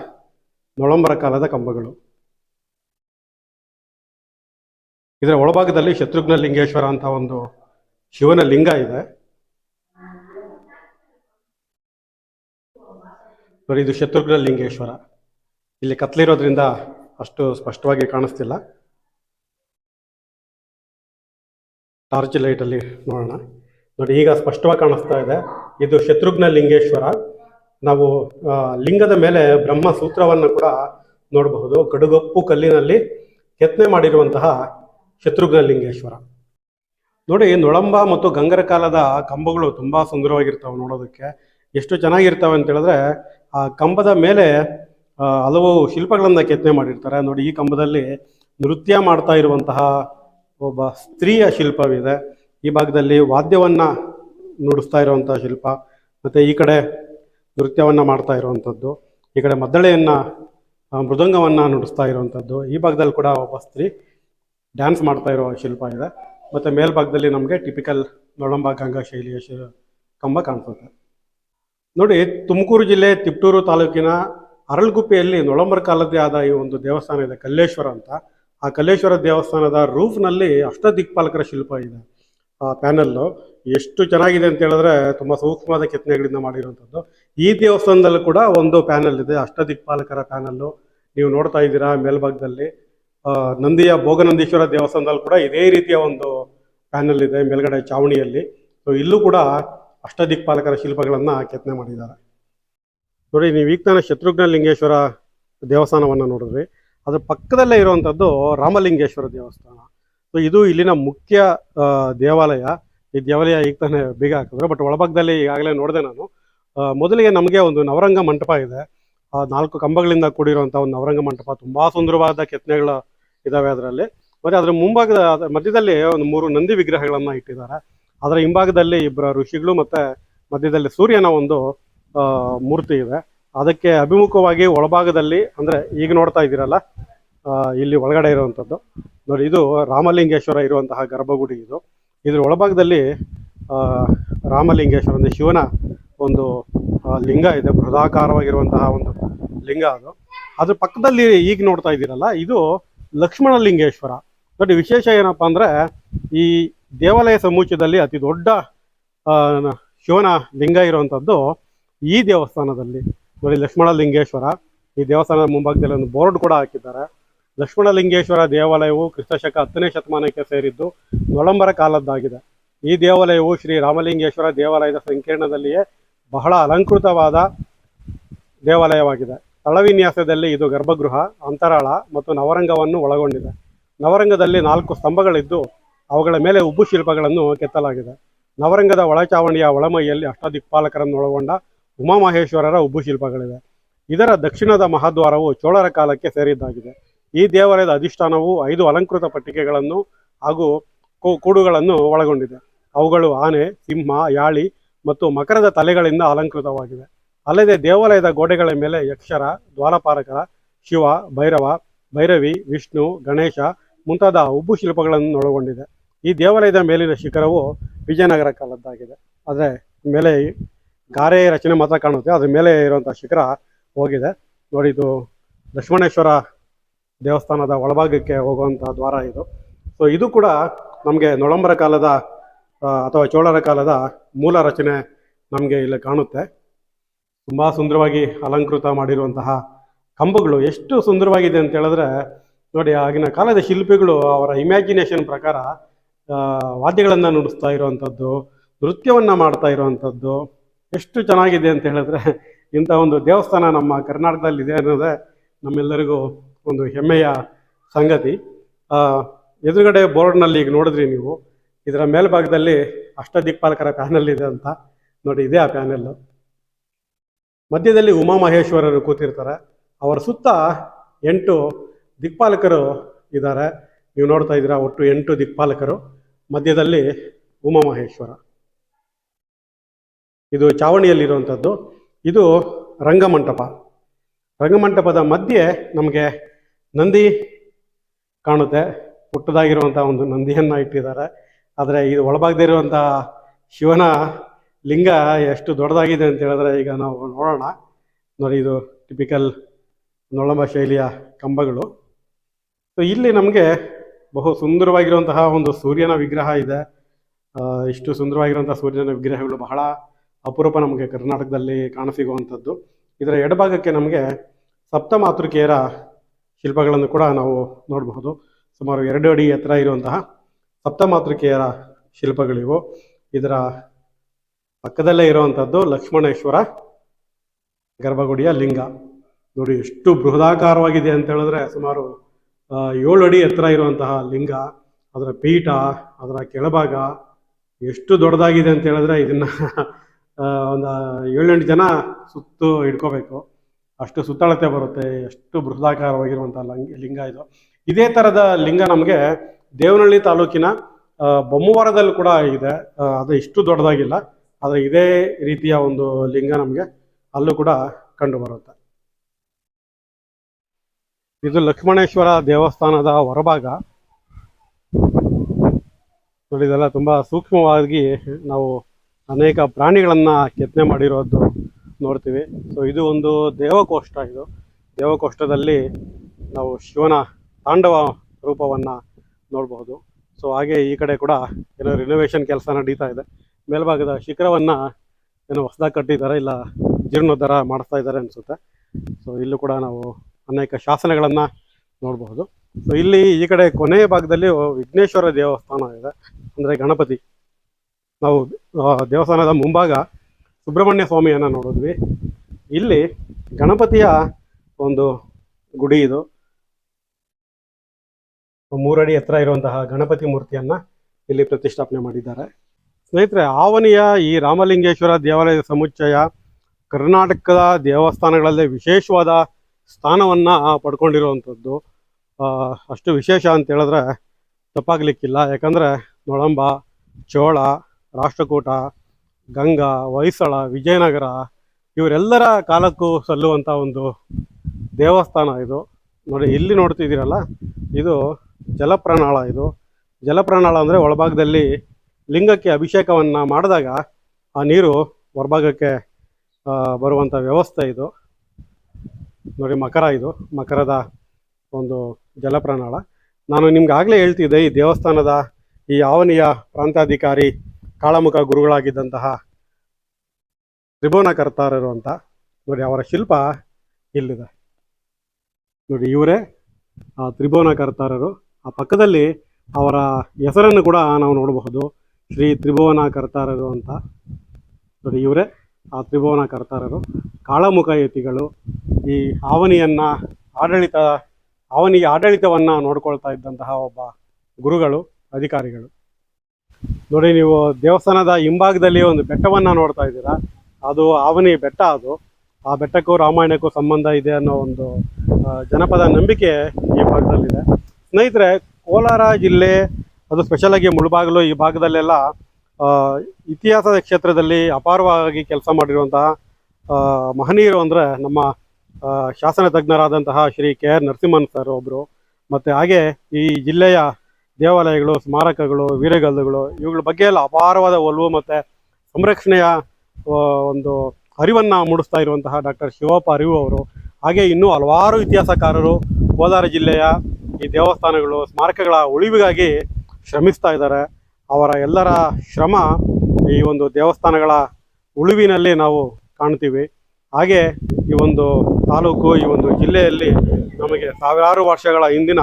ನೊಳಂಬರ ಕಾಲದ ಕಂಬಗಳು. ಇದರ ಒಳಭಾಗದಲ್ಲಿ ಶತ್ರುಘ್ನ ಲಿಂಗೇಶ್ವರ ಅಂತ ಒಂದು ಶಿವನ ಲಿಂಗ ಇದೆ. ಇದು ಶತ್ರುಘ್ನ ಲಿಂಗೇಶ್ವರ. ಇಲ್ಲಿ ಕತ್ಲಿರೋದ್ರಿಂದ ಅಷ್ಟು ಸ್ಪಷ್ಟವಾಗಿ ಕಾಣಿಸ್ತಿಲ್ಲ. ಟಾರ್ಚ್ ಲೈಟಲ್ಲಿ ನೋಡೋಣ. ನೋಡಿ, ಈಗ ಸ್ಪಷ್ಟವಾಗಿ ಕಾಣಿಸ್ತಾ ಇದೆ. ಇದು ಶತ್ರುಘ್ನ ಲಿಂಗೇಶ್ವರ. ನಾವು ಲಿಂಗದ ಮೇಲೆ ಬ್ರಹ್ಮ ಸೂತ್ರವನ್ನು ಕೂಡ ನೋಡಬಹುದು. ಕಡುಗಪ್ಪು ಕಲ್ಲಿನಲ್ಲಿ ಕೆತ್ತನೆ ಮಾಡಿರುವಂತಹ ಶತ್ರುಘ್ನ ಲಿಂಗೇಶ್ವರ. ನೋಡಿ, ನೊಳಂಬ ಮತ್ತು ಗಂಗರ ಕಾಲದ ಕಂಬಗಳು ತುಂಬ ಸುಂದರವಾಗಿರ್ತವೆ ನೋಡೋದಕ್ಕೆ. ಎಷ್ಟು ಚೆನ್ನಾಗಿರ್ತವೆ ಅಂತ ಹೇಳಿದ್ರೆ, ಆ ಕಂಬದ ಮೇಲೆ ಹಲವು ಶಿಲ್ಪಗಳನ್ನು ಕೆತ್ತನೆ ಮಾಡಿರ್ತಾರೆ. ನೋಡಿ, ಈ ಕಂಬದಲ್ಲಿ ನೃತ್ಯ ಮಾಡ್ತಾ ಇರುವಂತಹ ಒಬ್ಬ ಸ್ತ್ರೀಯ ಶಿಲ್ಪವಿದೆ. ಈ ಭಾಗದಲ್ಲಿ ವಾದ್ಯವನ್ನು ನುಡಿಸ್ತಾ ಇರುವಂಥ ಶಿಲ್ಪ, ಮತ್ತು ಈ ಕಡೆ ನೃತ್ಯವನ್ನು ಮಾಡ್ತಾ ಇರುವಂಥದ್ದು, ಈ ಕಡೆ ಮದ್ದಳೆಯನ್ನು ಮೃದಂಗವನ್ನು ನುಡಿಸ್ತಾ ಇರುವಂಥದ್ದು. ಈ ಭಾಗದಲ್ಲಿ ಕೂಡ ಒಬ್ಬ ಸ್ತ್ರೀ ಡ್ಯಾನ್ಸ್ ಮಾಡ್ತಾ ಇರೋ ಶಿಲ್ಪ ಇದೆ. ಮತ್ತು ಮೇಲ್ಭಾಗದಲ್ಲಿ ನಮಗೆ ಟಿಪಿಕಲ್ ನೊಳಂಬ ಗಂಗಾ ಶೈಲಿಯ ಶಿ- ಕಂಬ ಕಾಣಿಸುತ್ತೆ. ನೋಡಿ, ತುಮಕೂರು ಜಿಲ್ಲೆ ತಿಪ್ಟೂರು ತಾಲೂಕಿನ ಅರಳಗುಪ್ಪೆಯಲ್ಲಿ ನೊಳಂಬರ ಕಾಲದ್ದೇ ಆದ ಈ ಒಂದು ದೇವಸ್ಥಾನ ಇದೆ, ಕಲ್ಲೇಶ್ವರ ಅಂತ. ಆ ಕಲ್ಲೇಶ್ವರ ದೇವಸ್ಥಾನದ ರೂಫ್ನಲ್ಲಿ ಅಷ್ಟದಿಕ್ಪಾಲಕರ ಶಿಲ್ಪ ಇದೆ ಆ ಪ್ಯಾನಲ್ಲು. ಎಷ್ಟು ಚೆನ್ನಾಗಿದೆ ಅಂತ ಹೇಳಿದ್ರೆ ತುಂಬ ಸೂಕ್ಷ್ಮವಾದ ಕೆತ್ತನೆಗಳಿಂದ ಮಾಡಿರುವಂಥದ್ದು. ಈ ದೇವಸ್ಥಾನದಲ್ಲೂ ಕೂಡ ಒಂದು ಪ್ಯಾನಲ್ ಇದೆ ಅಷ್ಟದಿಕ್ಪಾಲಕರ ಪ್ಯಾನಲ್ಲು. ನೀವು ನೋಡ್ತಾ ಇದ್ದೀರಾ ಮೇಲ್ಭಾಗದಲ್ಲಿ. ನಂದಿಯ ಭೋಗನಂದೀಶ್ವರ ದೇವಸ್ಥಾನದಲ್ಲಿ ಕೂಡ ಇದೇ ರೀತಿಯ ಒಂದು ಪ್ಯಾನಲ್ ಇದೆ ಮೇಲ್ಗಡೆ ಚಾವಣಿಯಲ್ಲಿ. ಸೊ ಇಲ್ಲೂ ಕೂಡ ಅಷ್ಟದಿಕ್ಪಾಲಕರ ಶಿಲ್ಪಗಳನ್ನು ಕೆತ್ತನೆ ಮಾಡಿದ್ದಾರೆ. ನೋಡಿ, ನೀವು ಈಗ ತಾನೇ ಶತ್ರುಘ್ನ ಲಿಂಗೇಶ್ವರ ದೇವಸ್ಥಾನವನ್ನು ನೋಡಿದ್ರಿ. ಅದ್ರ ಪಕ್ಕದಲ್ಲೇ ಇರುವಂಥದ್ದು ರಾಮಲಿಂಗೇಶ್ವರ ದೇವಸ್ಥಾನ. ಸೊ ಇದು ಇಲ್ಲಿನ ಮುಖ್ಯ ದೇವಾಲಯ. ಈ ದೇವಾಲಯ ಈಗ ತಾನೇ ಬೀಗ ಹಾಕಿದ್ರು ಬಟ್ ಒಳಭಾಗದಲ್ಲಿ ಈಗಾಗಲೇ ನೋಡಿದೆ ನಾನು. ಮೊದಲಿಗೆ ನಮಗೆ ಒಂದು ನವರಂಗ ಮಂಟಪ ಇದೆ. ಆ, ನಾಲ್ಕು ಕಂಬಗಳಿಂದ ಕೂಡಿರುವಂಥ ಒಂದು ನವರಂಗ ಮಂಟಪ. ತುಂಬ ಸುಂದರವಾದ ಕೆತ್ತನೆಗಳು ಇದ್ದಾವೆ ಅದರಲ್ಲಿ. ಮತ್ತು ಅದರ ಮುಂಭಾಗದ ಮಧ್ಯದಲ್ಲಿ ಒಂದು ಮೂರು ನಂದಿ ವಿಗ್ರಹಗಳನ್ನು ಇಟ್ಟಿದ್ದಾರೆ. ಅದರ ಹಿಂಭಾಗದಲ್ಲಿ ಇಬ್ಬರ ಋಷಿಗಳು ಮತ್ತು ಮಧ್ಯದಲ್ಲಿ ಸೂರ್ಯನ ಒಂದು ಮೂರ್ತಿ ಇದೆ. ಅದಕ್ಕೆ ಅಭಿಮುಖವಾಗಿ ಒಳಭಾಗದಲ್ಲಿ, ಅಂದ್ರೆ ಈಗ ನೋಡ್ತಾ ಇದ್ದೀರಲ್ಲ ಇಲ್ಲಿ ಒಳಗಡೆ ಇರುವಂಥದ್ದು. ನೋಡಿ, ಇದು ರಾಮಲಿಂಗೇಶ್ವರ ಇರುವಂತಹ ಗರ್ಭಗುಡಿ ಇದು. ಇದರ ಒಳಭಾಗದಲ್ಲಿ ರಾಮಲಿಂಗೇಶ್ವರ, ಅಂದರೆ ಶಿವನ ಒಂದು ಲಿಂಗ ಇದೆ ಬೃಹದಾಕಾರವಾಗಿರುವಂತಹ ಒಂದು ಲಿಂಗ ಅದು. ಅದ್ರ ಪಕ್ಕದಲ್ಲಿ ಈಗ ನೋಡ್ತಾ ಇದ್ದೀರಲ್ಲ, ಇದು ಲಕ್ಷ್ಮಣ ಲಿಂಗೇಶ್ವರ. ನೋಡಿ, ವಿಶೇಷ ಏನಪ್ಪಾ ಅಂದ್ರೆ, ಈ ದೇವಾಲಯ ಸಮುಚ್ಚಯದಲ್ಲಿ ಅತಿ ದೊಡ್ಡ ಶಿವನ ಲಿಂಗ ಇರುವಂಥದ್ದು ಈ ದೇವಸ್ಥಾನದಲ್ಲಿ. ನೋಡಿ ಲಕ್ಷ್ಮಣ ಲಿಂಗೇಶ್ವರ ಈ ದೇವಸ್ಥಾನದ ಮುಂಭಾಗದಲ್ಲಿ ಒಂದು ಬೋರ್ಡ್ ಕೂಡ ಹಾಕಿದ್ದಾರೆ. ಲಕ್ಷ್ಮಣಲಿಂಗೇಶ್ವರ ದೇವಾಲಯವು ಕ್ರಿಸ್ತಶಕ ಹತ್ತನೇ ಶತಮಾನಕ್ಕೆ ಸೇರಿದ್ದು ನೊಳಂಬರ ಕಾಲದ್ದಾಗಿದೆ. ಈ ದೇವಾಲಯವು ಶ್ರೀ ರಾಮಲಿಂಗೇಶ್ವರ ದೇವಾಲಯದ ಸಂಕೀರ್ಣದಲ್ಲಿಯೇ ಬಹಳ ಅಲಂಕೃತವಾದ ದೇವಾಲಯವಾಗಿದೆ. ತಳವಿನ್ಯಾಸದಲ್ಲಿ ಇದು ಗರ್ಭಗೃಹ, ಅಂತರಾಳ ಮತ್ತು ನವರಂಗವನ್ನು ಒಳಗೊಂಡಿದೆ. ನವರಂಗದಲ್ಲಿ ನಾಲ್ಕು ಸ್ತಂಭಗಳಿದ್ದು ಅವುಗಳ ಮೇಲೆ ಉಬ್ಬು ಶಿಲ್ಪಗಳನ್ನು ಕೆತ್ತಲಾಗಿದೆ. ನವರಂಗದ ಒಳಚಾವಣಿಯ ಒಳಮೈಯಲ್ಲಿ ಅಷ್ಟದಿಕ್ಪಾಲಕರನ್ನು ಒಳಗೊಂಡ ಉಮಾಮಹೇಶ್ವರರ ಉಬ್ಬು ಶಿಲ್ಪಗಳಿವೆ ಇದರ ದಕ್ಷಿಣದ ಮಹಾದ್ವಾರವು ಚೋಳರ ಕಾಲಕ್ಕೆ ಸೇರಿದ್ದಾಗಿದೆ. ಈ ದೇವಾಲಯದ ಅಧಿಷ್ಠಾನವು ಐದು ಅಲಂಕೃತ ಪಟ್ಟಿಕೆಗಳನ್ನು ಹಾಗೂ ಕೂಡುಗಳನ್ನು ಒಳಗೊಂಡಿದೆ. ಅವುಗಳು ಆನೆ, ಸಿಂಹ, ಯಾಳಿ ಮತ್ತು ಮಕರದ ತಲೆಗಳಿಂದ ಅಲಂಕೃತವಾಗಿವೆ. ಅಲ್ಲದೆ ದೇವಾಲಯದ ಗೋಡೆಗಳ ಮೇಲೆ ಯಕ್ಷರ, ದ್ವಾರಪಾಲಕರ, ಶಿವ, ಭೈರವ, ಭೈರವಿ, ವಿಷ್ಣು, ಗಣೇಶ ಮುಂತಾದ ಉಬ್ಬು ಶಿಲ್ಪಗಳನ್ನು ಒಳಗೊಂಡಿದೆ ಈ ದೇವಾಲಯದ ಮೇಲಿನ ಶಿಖರವು ವಿಜಯನಗರ ಕಾಲದ್ದಾಗಿದೆ. ಆದರೆ ಮೇಲೆ ಗಾರೆ ರಚನೆ ಮಾತ್ರ ಕಾಣುತ್ತೆ. ಅದ್ರ ಮೇಲೆ ಇರುವಂಥ ಶಿಖರ ಹೋಗಿದೆ. ನೋಡಿ, ಇದು ಲಕ್ಷ್ಮಣೇಶ್ವರ ದೇವಸ್ಥಾನದ ಒಳಭಾಗಕ್ಕೆ ಹೋಗುವಂಥ ದ್ವಾರ ಇದು. ಸೊ ಇದು ಕೂಡ ನಮಗೆ ನೊಳಂಬರ ಕಾಲದ ಅಥವಾ ಚೋಳರ ಕಾಲದ ಮೂಲ ರಚನೆ ನಮಗೆ ಇಲ್ಲಿ ಕಾಣುತ್ತೆ. ತುಂಬ ಸುಂದರವಾಗಿ ಅಲಂಕೃತ ಮಾಡಿರುವಂತಹ ಕಂಬಗಳು. ಎಷ್ಟು ಸುಂದರವಾಗಿದೆ ಅಂತ ಹೇಳಿದ್ರೆ, ನೋಡಿ, ಆಗಿನ ಕಾಲದ ಶಿಲ್ಪಿಗಳು ಅವರ ಇಮ್ಯಾಜಿನೇಷನ್ ಪ್ರಕಾರ ವಾದ್ಯಗಳನ್ನು ನುಡಿಸ್ತಾ ಇರುವಂಥದ್ದು ನೃತ್ಯವನ್ನು ಮಾಡ್ತಾ ಇರುವಂಥದ್ದು ಎಷ್ಟು ಚೆನ್ನಾಗಿದೆ ಅಂತ ಹೇಳಿದ್ರೆ, ಇಂಥ ಒಂದು ದೇವಸ್ಥಾನ ನಮ್ಮ ಕರ್ನಾಟಕದಲ್ಲಿದೆ ಅನ್ನೋದೇ ನಮ್ಮೆಲ್ಲರಿಗೂ ಒಂದು ಹೆಮ್ಮೆಯ ಸಂಗತಿ. ಎದುರುಗಡೆ ಬೋರ್ಡ್ನಲ್ಲಿ ಈಗ ನೋಡಿದ್ರಿ ನೀವು, ಇದರ ಮೇಲ್ಭಾಗದಲ್ಲಿ ಅಷ್ಟದಿಕ್ಪಾಲಕರ ಪ್ಯಾನೆಲ್ ಇದೆ ಅಂತ. ನೋಡಿ, ಇದೇ ಆ ಪ್ಯಾನೆಲ್. ಮಧ್ಯದಲ್ಲಿ ಉಮಾಮಹೇಶ್ವರರು ಕೂತಿರ್ತಾರೆ. ಅವರ ಸುತ್ತ ಎಂಟು ದಿಕ್ಪಾಲಕರು ಇದ್ದಾರೆ. ನೀವು ನೋಡ್ತಾ ಇದ್ದೀರಾ, ಒಟ್ಟು ಎಂಟು ದಿಕ್ಪಾಲಕರು. ಮಧ್ಯದಲ್ಲಿ ಉಮಾಮಹೇಶ್ವರ ಇದು ಚಾವಣಿಯಲ್ಲಿರುವಂಥದ್ದು. ಇದು ರಂಗಮಂಟಪ. ರಂಗಮಂಟಪದ ಮಧ್ಯೆ ನಮಗೆ ನಂದಿ ಕಾಣುತ್ತೆ. ಪುಟ್ಟದಾಗಿರುವಂಥ ಒಂದು ನಂದಿಯನ್ನು ಇಟ್ಟಿದ್ದಾರೆ. ಆದರೆ ಇದು ಒಳಭಾಗದಿರುವಂಥ ಶಿವನ ಲಿಂಗ ಎಷ್ಟು ದೊಡ್ಡದಾಗಿದೆ ಅಂತ ಹೇಳಿದ್ರೆ ಈಗ ನಾವು ನೋಡೋಣ. ನೋಡಿ, ಇದು ಟಿಪಿಕಲ್ ನೊಳಂಬ ಶೈಲಿಯ ಕಂಬಗಳು. ಸೊ ಇಲ್ಲಿ ನಮಗೆ ಬಹು ಸುಂದರವಾಗಿರುವಂತಹ ಒಂದು ಸೂರ್ಯನ ವಿಗ್ರಹ ಇದೆ. ಇಷ್ಟು ಸುಂದರವಾಗಿರುವಂತಹ ಸೂರ್ಯನ ವಿಗ್ರಹಗಳು ಬಹಳ ಅಪರೂಪ ನಮಗೆ ಕರ್ನಾಟಕದಲ್ಲಿ ಕಾಣಸಿಗುವಂಥದ್ದು ಇದರ ಎಡಭಾಗಕ್ಕೆ ನಮಗೆ ಸಪ್ತಮಾತೃಕೆಯರ ಶಿಲ್ಪಗಳನ್ನು ಕೂಡ ನಾವು ನೋಡಬಹುದು. ಸುಮಾರು ಎರಡು ಅಡಿ ಎತ್ತರ ಇರುವಂತಹ ಸಪ್ತಮಾತೃಕೆಯರ ಶಿಲ್ಪಗಳಿವು. ಇದರ ಪಕ್ಕದಲ್ಲೇ ಇರುವಂಥದ್ದು ಲಕ್ಷ್ಮಣೇಶ್ವರ ಗರ್ಭಗುಡಿಯ ಲಿಂಗ. ನೋಡಿ, ಎಷ್ಟು ಬೃಹದಾಕಾರವಾಗಿದೆ ಅಂತ ಹೇಳಿದ್ರೆ ಸುಮಾರು ಏಳು ಅಡಿ ಎತ್ತರ ಇರುವಂತಹ ಲಿಂಗ. ಅದರ ಪೀಠ, ಅದರ ಕೆಳಭಾಗ ಎಷ್ಟು ದೊಡ್ಡದಾಗಿದೆ ಅಂತ ಹೇಳಿದ್ರೆ ಇದನ್ನ ಒಂದು ಏಳೆಂಟು ಜನ ಸುತ್ತು ಹಿಡ್ಕೋಬೇಕು. ಅಷ್ಟು ಸುತ್ತಳತೆ ಬರುತ್ತೆ, ಎಷ್ಟು ಬೃಹದಾಕಾರವಾಗಿರುವಂಥ ಲಂಗ, ಲಿಂಗ ಇದು. ಇದೇ ಥರದ ಲಿಂಗ ನಮಗೆ ದೇವನಹಳ್ಳಿ ತಾಲೂಕಿನ ಬೊಮ್ಮವಾರದಲ್ಲಿ ಕೂಡ ಇದೆ. ಅದು ಇಷ್ಟು ದೊಡ್ಡದಾಗಿಲ್ಲ, ಆದರೆ ಇದೇ ರೀತಿಯ ಒಂದು ಲಿಂಗ ನಮಗೆ ಅಲ್ಲೂ ಕೂಡ ಕಂಡು ಬರುತ್ತೆ ಇದು ಲಕ್ಷ್ಮಣೇಶ್ವರ ದೇವಸ್ಥಾನದ ಹೊರಭಾಗ. ನೋಡಿ, ಇದೆಲ್ಲ ತುಂಬ ಸೂಕ್ಷ್ಮವಾಗಿ ನಾವು ಅನೇಕ ಪ್ರಾಣಿಗಳನ್ನು ಕೆತ್ತನೆ ಮಾಡಿರೋದು ನೋಡ್ತೀವಿ. ಸೊ ಇದು ಒಂದು ದೇವಕೋಷ್ಠ ಇದು. ದೇವಕೋಷ್ಠದಲ್ಲಿ ನಾವು ಶಿವನ ತಾಂಡವ ರೂಪವನ್ನು ನೋಡಬಹುದು ಸೊ ಹಾಗೆ ಈ ಕಡೆ ಕೂಡ ಏನೋ ರಿನೋವೇಷನ್ ಕೆಲಸ ನಡೀತಾ ಇದೆ. ಮೇಲ್ಭಾಗದ ಶಿಖರವನ್ನು ಏನೋ ಹೊಸದಾಗಿ ಕಟ್ಟಿದ್ದಾರೆ ಇಲ್ಲ ಜೀರ್ಣೋದ್ಧಾರ ಮಾಡಿಸ್ತಾ ಇದ್ದಾರೆ ಅನಿಸುತ್ತೆ. ಸೊ ಇಲ್ಲೂ ಕೂಡ ನಾವು ಅನೇಕ ಶಾಸನಗಳನ್ನು ನೋಡಬಹುದು ಸೊ ಇಲ್ಲಿ ಈ ಕಡೆ ಕೊನೆಯ ಭಾಗದಲ್ಲಿ ವಿಘ್ನೇಶ್ವರ ದೇವಸ್ಥಾನ ಇದೆ. ಅಂದರೆ ಗಣಪತಿ. ನಾವು ದೇವಸ್ಥಾನದ ಮುಂಭಾಗ ಸುಬ್ರಹ್ಮಣ್ಯ ಸ್ವಾಮಿಯನ್ನು ನೋಡಿದ್ವಿ. ಇಲ್ಲಿ ಗಣಪತಿಯ ಒಂದು ಗುಡಿ ಇದು. ಮೂರಡಿ ಎತ್ತರ ಇರುವಂತಹ ಗಣಪತಿ ಮೂರ್ತಿಯನ್ನ ಇಲ್ಲಿ ಪ್ರತಿಷ್ಠಾಪನೆ ಮಾಡಿದ್ದಾರೆ. ಸ್ನೇಹಿತರೆ, ಆವನಿಯ ಈ ರಾಮಲಿಂಗೇಶ್ವರ ದೇವಾಲಯದ ಸಮುಚ್ಚಯ ಕರ್ನಾಟಕದ ದೇವಸ್ಥಾನಗಳಲ್ಲೇ ವಿಶೇಷವಾದ ಸ್ಥಾನವನ್ನು ಪಡ್ಕೊಂಡಿರುವಂಥದ್ದು. ಅಷ್ಟು ವಿಶೇಷ ಅಂತ ಹೇಳಿದ್ರೆ ತಪ್ಪಾಗಲಿಕ್ಕಿಲ್ಲ. ಯಾಕಂದರೆ ನೊಳಂಬ, ಚೋಳ ರಾಷ್ಟ್ರಕೂಟ, ಗಂಗಾ, ಹೊಯ್ಸಳ, ವಿಜಯನಗರ ಇವರೆಲ್ಲರ ಕಾಲಕ್ಕೂ ಸಲ್ಲುವಂಥ ಒಂದು ದೇವಸ್ಥಾನ ಇದು. ನೋಡಿ, ಇಲ್ಲಿ ನೋಡ್ತಿದ್ದೀರಲ್ಲ, ಇದು ಜಲಪ್ರಣಾಳ ಇದು. ಜಲಪ್ರಣಾಳ ಅಂದರೆ ಒಳಭಾಗದಲ್ಲಿ ಲಿಂಗಕ್ಕೆ ಅಭಿಷೇಕವನ್ನು ಮಾಡಿದಾಗ ಆ ನೀರು ಹೊರಭಾಗಕ್ಕೆ ಬರುವಂಥ ವ್ಯವಸ್ಥೆ ಇದು. ನೋಡಿ, ಮಕರ ಇದು, ಮಕರದ ಒಂದು ಜಲಪ್ರಣಾಳ ನಾನು ನಿಮ್ಗೆ ಆಗಲೇ ಹೇಳ್ತಿದ್ದೆ, ಈ ದೇವಸ್ಥಾನದ ಈ ಆವನಿಯ ಪ್ರಾಂತಾಧಿಕಾರಿ ಕಾಳಮುಖ ಗುರುಗಳಾಗಿದ್ದಂತಹ ತ್ರಿಭುವನ ಕರ್ತಾರರು ಅಂತ. ನೋಡಿ ಅವರ ಶಿಲ್ಪ ಇಲ್ಲಿದೆ ನೋಡಿ ಇವರೇ ಆ, ತ್ರಿಭುವನ ಕರ್ತಾರರು. ಆ ಪಕ್ಕದಲ್ಲಿ ಅವರ ಹೆಸರನ್ನು ಕೂಡ ನಾವು ನೋಡಬಹುದು. ಶ್ರೀ ತ್ರಿಭುವನ ಕರ್ತಾರರು ಅಂತ. ನೋಡಿ ಇವರೇ ಆ ತ್ರಿಭುವನ ಕರ್ತಾರರು. ಕಾಳಮುಖ ಯತಿಗಳು. ಈ ಆವನಿಯನ್ನು ಆಡಳಿತ ಆವನಿಗೆ ಆಡಳಿತವನ್ನು ನೋಡ್ಕೊಳ್ತಾ ಇದ್ದಂತಹ ಒಬ್ಬ ಗುರುಗಳು ಅಧಿಕಾರಿಗಳು. ನೋಡಿ, ನೀವು ದೇವಸ್ಥಾನದ ಹಿಂಭಾಗದಲ್ಲಿ ಒಂದು ಬೆಟ್ಟವನ್ನ ನೋಡ್ತಾ ಇದ್ದೀರಾ? ಅದು ಆವನಿ ಬೆಟ್ಟ ಅದು. ಆ ಬೆಟ್ಟಕ್ಕೂ ರಾಮಾಯಣಕ್ಕೂ ಸಂಬಂಧ ಇದೆ ಅನ್ನೋ ಒಂದು ಜನಪದ ನಂಬಿಕೆ ಈ ಭಾಗದಲ್ಲಿದೆ. ಸ್ನೇಹಿತರೆ, ಕೋಲಾರ ಜಿಲ್ಲೆ, ಅದು ಸ್ಪೆಷಲ್ ಆಗಿ ಮುಳುಬಾಗಿಲು ಈ ಭಾಗದಲ್ಲೆಲ್ಲ ಇತಿಹಾಸದ ಕ್ಷೇತ್ರದಲ್ಲಿ ಅಪಾರವಾಗಿ ಕೆಲಸ ಮಾಡಿರುವಂತಹ ಮಹನೀಯರು ಅಂದರೆ ನಮ್ಮ ಶಾಸನ ತಜ್ಞರಾದಂತಹ Shri K R Narasimhan sir ಒಬ್ಬರು ಮತ್ತು ಹಾಗೆ ಈ ಜಿಲ್ಲೆಯ ದೇವಾಲಯಗಳು, ಸ್ಮಾರಕಗಳು ವೀರಗಲ್ಲುಗಳು ಇವುಗಳ ಬಗ್ಗೆ ಎಲ್ಲ ಅಪಾರವಾದ ಒಲವು ಮತ್ತು ಸಂರಕ್ಷಣೆಯ ಒಂದು ಅರಿವನ್ನು ಮೂಡಿಸ್ತಾ ಇರುವಂತಹ ಡಾಕ್ಟರ್ ಶಿವಪ್ಪ ಅರಿವು ಅವರು. ಹಾಗೆ ಇನ್ನೂ ಹಲವಾರು ಇತಿಹಾಸಕಾರರು ಕೋಲಾರ ಜಿಲ್ಲೆಯ ಈ ದೇವಸ್ಥಾನಗಳು, ಸ್ಮಾರಕಗಳ ಉಳಿವಿಗಾಗಿ ಶ್ರಮಿಸ್ತಾ ಇದ್ದಾರೆ. ಅವರ ಎಲ್ಲರ ಶ್ರಮ ಈ ಒಂದು ದೇವಸ್ಥಾನಗಳ ಉಳಿವಿನಲ್ಲಿ ನಾವು ಕಾಣ್ತೀವಿ. ಹಾಗೆ ಈ ಒಂದು ತಾಲೂಕು, ಈ ಒಂದು ಜಿಲ್ಲೆಯಲ್ಲಿ ನಮಗೆ ಸಾವಿರಾರು ವರ್ಷಗಳ ಹಿಂದಿನ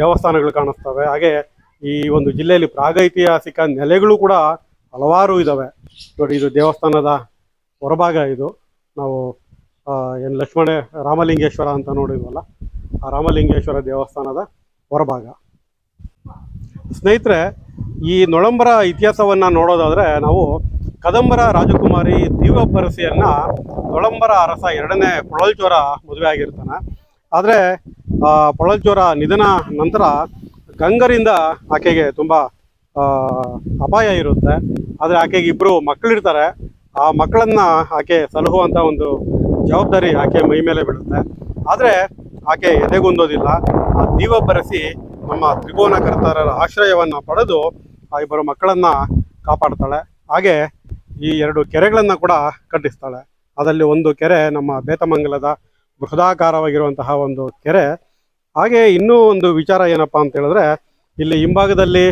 ದೇವಸ್ಥಾನಗಳು ಕಾಣಿಸ್ತವೆ. ಹಾಗೆ ಈ ಒಂದು ಜಿಲ್ಲೆಯಲ್ಲಿ ಪ್ರಾಗೈತಿಹಾಸಿಕ ನೆಲೆಗಳು ಕೂಡ ಹಲವಾರು ಇದ್ದಾವೆ ನೋಡಿ, ಇದು ದೇವಸ್ಥಾನದ ಹೊರಭಾಗ ಇದು. ನಾವು ಏನು ಲಕ್ಷ್ಮಣ, ರಾಮಲಿಂಗೇಶ್ವರ ಅಂತ ನೋಡಿದ್ವಲ್ಲ, ಆ ರಾಮಲಿಂಗೇಶ್ವರ ದೇವಸ್ಥಾನದ ಹೊರಭಾಗ. ಸ್ನೇಹಿತರೆ, ಈ ನೊಳಂಬರ ಇತಿಹಾಸವನ್ನು ನೋಡೋದಾದರೆ ನಾವು ಕದಂಬರ ರಾಜಕುಮಾರಿ ದೀವಪರಸಿಯನ್ನ ನೊಳಂಬರ ಅರಸ ಎರಡನೇ ಪೊಳಲ್ಚೋರ ಮದುವೆ ಆಗಿರ್ತಾನೆ. ಆದರೆ ಪೊಳಲ್ಚೋರ ನಿಧನ ನಂತರ ಗಂಗರಿಂದ ಆಕೆಗೆ ತುಂಬ ಆ, ಅಪಾಯ ಇರುತ್ತೆ. ಆದರೆ ಆಕೆಗೆ ಇಬ್ಬರು ಮಕ್ಕಳಿರ್ತಾರೆ. ಆ ಮಕ್ಕಳನ್ನು ಆಕೆ ಸಲಹುವಂಥ ಒಂದು ಜವಾಬ್ದಾರಿ ಆಕೆ ಮೈ ಮೇಲೆ ಬೀಳುತ್ತೆ. ಆದರೆ ಆಕೆ ಎದೆಗುಂದೋದಿಲ್ಲ. ಆ ದೀವ ಬರೆಸಿ ನಮ್ಮ ತ್ರಿಭುವನ ಕರ್ತಾರರ ಆಶ್ರಯವನ್ನು ಪಡೆದು ಆ ಇಬ್ಬರು ಮಕ್ಕಳನ್ನು ಕಾಪಾಡ್ತಾಳೆ. ಹಾಗೆ ಈ ಎರಡು ಕೆರೆಗಳನ್ನು ಕೂಡ ಕಟ್ಟಿಸ್ತಾಳೆ. ಅದರಲ್ಲಿ ಒಂದು ಕೆರೆ ನಮ್ಮ ಬೇತಮಂಗಲದ ಬೃಹದಾಕಾರವಾಗಿರುವಂತಹ ಒಂದು ಕೆರೆ. ಹಾಗೆ ಇನ್ನೂ ಒಂದು ವಿಚಾರ ಏನಪ್ಪ ಅಂತ ಹೇಳಿದ್ರೆ, ಇಲ್ಲಿ ಹಿಂಭಾಗದಲ್ಲಿ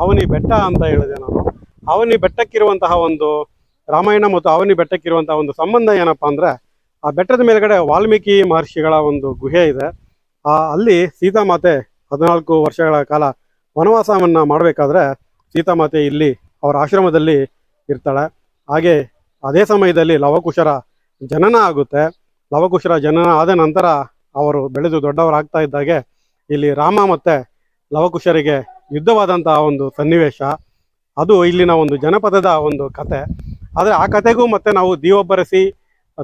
ಅವನಿ ಬೆಟ್ಟ ಅಂತ ಹೇಳಿದೆ ನಾನು. ಅವನಿ ಬೆಟ್ಟಕ್ಕಿರುವಂತಹ ಒಂದು ರಾಮಾಯಣ ಮತ್ತು ಅವನಿ ಬೆಟ್ಟಕ್ಕಿರುವಂತಹ ಒಂದು ಸಂಬಂಧ ಏನಪ್ಪಾ ಅಂದ್ರೆ, ಆ ಬೆಟ್ಟದ ಮೇಲ್ಗಡೆ ವಾಲ್ಮೀಕಿ ಮಹರ್ಷಿಗಳ ಒಂದು ಗುಹೆ ಇದೆ. ಆ, ಅಲ್ಲಿ ಸೀತಾಮಾತೆ ಹದಿನಾಲ್ಕು ವರ್ಷಗಳ ಕಾಲ ವನವಾಸವನ್ನ ಮಾಡಬೇಕಾದ್ರೆ ಸೀತಾಮಾತೆ ಇಲ್ಲಿ ಅವರ ಆಶ್ರಮದಲ್ಲಿ ಇರ್ತಾಳೆ. ಹಾಗೆ ಅದೇ ಸಮಯದಲ್ಲಿ ಲವಕುಶರ ಜನನ ಆಗುತ್ತೆ. ಲವಕುಶರ ಜನನ ಆದ ನಂತರ ಅವರು ಬೆಳೆದು ದೊಡ್ಡವರಾಗ್ತಾ ಇದ್ದಾಗೆ, ಇಲ್ಲಿ ರಾಮ ಮತ್ತೆ ಲವಕುಶರಿಗೆ ಯುದ್ಧವಾದಂತಹ ಒಂದು ಸನ್ನಿವೇಶ. ಅದು ಇಲ್ಲಿನ ಒಂದು ಜನಪದದ ಒಂದು ಕತೆ. ಆದರೆ ಆ ಕತೆಗೂ ಮತ್ತೆ ನಾವು ದೀವಬ್ಬರಸಿ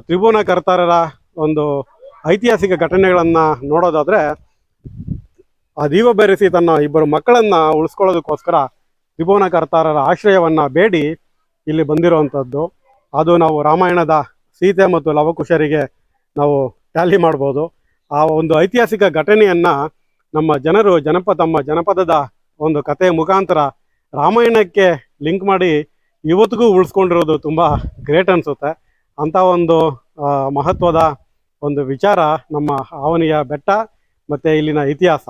ತ್ರಿಭುವನ ಕರ್ತಾರರ ಒಂದು ಐತಿಹಾಸಿಕ ಘಟನೆಗಳನ್ನು ನೋಡೋದಾದ್ರೆ, ಆ ದೀವಬ್ಬರಸಿ ತನ್ನ ಇಬ್ಬರು ಮಕ್ಕಳನ್ನ ಉಳಿಸ್ಕೊಳ್ಳೋದಕ್ಕೋಸ್ಕರ ತ್ರಿಭುವನ ಕರ್ತಾರರ ಆಶ್ರಯವನ್ನ ಬೇಡಿ ಇಲ್ಲಿ ಬಂದಿರುವಂಥದ್ದು ಅದು ನಾವು ರಾಮಾಯಣದ ಸೀತೆ ಮತ್ತು ಲವಕುಶರಿಗೆ ನಾವು ಟ್ಯಾಲಿ ಮಾಡ್ಬೋದು. ಆ ಒಂದು ಐತಿಹಾಸಿಕ ಘಟನೆಯನ್ನು ನಮ್ಮ ಜನರು ಜನಪ ತಮ್ಮ ಜನಪದದ ಒಂದು ಕಥೆಯ ಮುಖಾಂತರ ರಾಮಾಯಣಕ್ಕೆ ಲಿಂಕ್ ಮಾಡಿ ಇವತ್ತಿಗೂ ಉಳಿಸ್ಕೊಂಡಿರೋದು ತುಂಬ ಗ್ರೇಟ್ ಅನಿಸುತ್ತೆ. ಅಂಥ ಒಂದು ಮಹತ್ವದ ಒಂದು ವಿಚಾರ ನಮ್ಮ ಆವನಿಯ ಬೆಟ್ಟ ಮತ್ತು ಇಲ್ಲಿನ ಇತಿಹಾಸ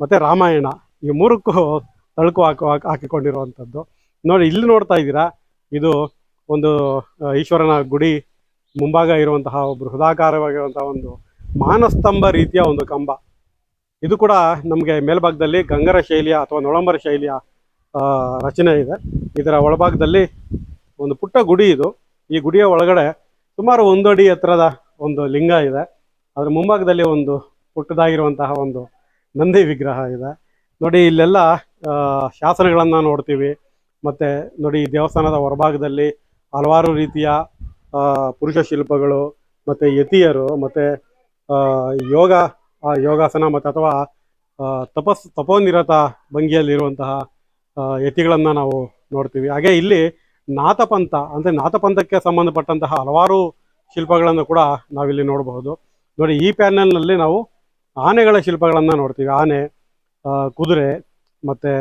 ಮತ್ತು ರಾಮಾಯಣ ಈ ಮೂರಕ್ಕೂ ತಳುಕು ಹಾಕು, ಹಾಕ್- ಹಾಕಿಕೊಂಡಿರುವಂಥದ್ದು ನೋಡಿ, ಇಲ್ಲಿ ನೋಡ್ತಾ ಇದ್ದೀರಾ, ಇದು ಒಂದು ಈಶ್ವರನ ಗುಡಿ ಮುಂಭಾಗ ಇರುವಂತಹ ಬೃಹದಾಕಾರವಾಗಿರುವಂತಹ ಒಂದು ಮಾನಸ್ತಂಭ ರೀತಿಯ ಒಂದು ಕಂಬ. ಇದು ಕೂಡ ನಮಗೆ ಮೇಲ್ಭಾಗದಲ್ಲಿ ಗಂಗರ ಶೈಲಿಯ ಅಥವಾ ನೊಳಂಬರ ಶೈಲಿಯ ರಚನೆ ಇದೆ. ಇದರ ಒಳಭಾಗದಲ್ಲಿ ಒಂದು ಪುಟ್ಟ ಗುಡಿ ಇದು. ಈ ಗುಡಿಯ ಒಳಗಡೆ ಸುಮಾರು ಒಂದು ಅಡಿ ಎತ್ತರದ ಒಂದು ಲಿಂಗ ಇದೆ. ಅದರ ಮುಂಭಾಗದಲ್ಲಿ ಒಂದು ಪುಟ್ಟದಾಗಿರುವಂತಹ ಒಂದು ನಂದಿ ವಿಗ್ರಹ ಇದೆ. ನೋಡಿ, ಇಲ್ಲೆಲ್ಲ ಶಾಸನಗಳನ್ನು ನೋಡ್ತೀವಿ. ಮತ್ತು ನೋಡಿ ದೇವಸ್ಥಾನದ ಹೊರಭಾಗದಲ್ಲಿ ಹಲವಾರು ರೀತಿಯ ಪುರುಷ ಶಿಲ್ಪಗಳು ಮತ್ತೆ ಯತಿಯರು ಮತ್ತೆ ಯೋಗ ಆ, ಯೋಗಾಸನ ಮತ್ತು ಅಥವಾ ತಪಸ್ ತಪೋನಿರತ ಭಂಗಿಯಲ್ಲಿರುವಂತಹ ಯತಿಗಳನ್ನು ನಾವು ನೋಡ್ತೀವಿ. ಹಾಗೆ ಇಲ್ಲಿ ನಾಥಪಂಥ ಅಂದ್ರೆ ನಾಥಪಂಥಕ್ಕೆ ಸಂಬಂಧಪಟ್ಟಂತಹ ಹಲವಾರು ಶಿಲ್ಪಗಳನ್ನು ಕೂಡ ನಾವಿಲ್ಲಿ ನೋಡಬಹುದು. ನೋಡಿ ಈ ಪ್ಯಾನಲ್ನಲ್ಲಿ ನಾವು ಆನೆಗಳ ಶಿಲ್ಪಗಳನ್ನು ನೋಡ್ತೀವಿ. ಆನೆ ಕುದುರೆ ಮತ್ತೆ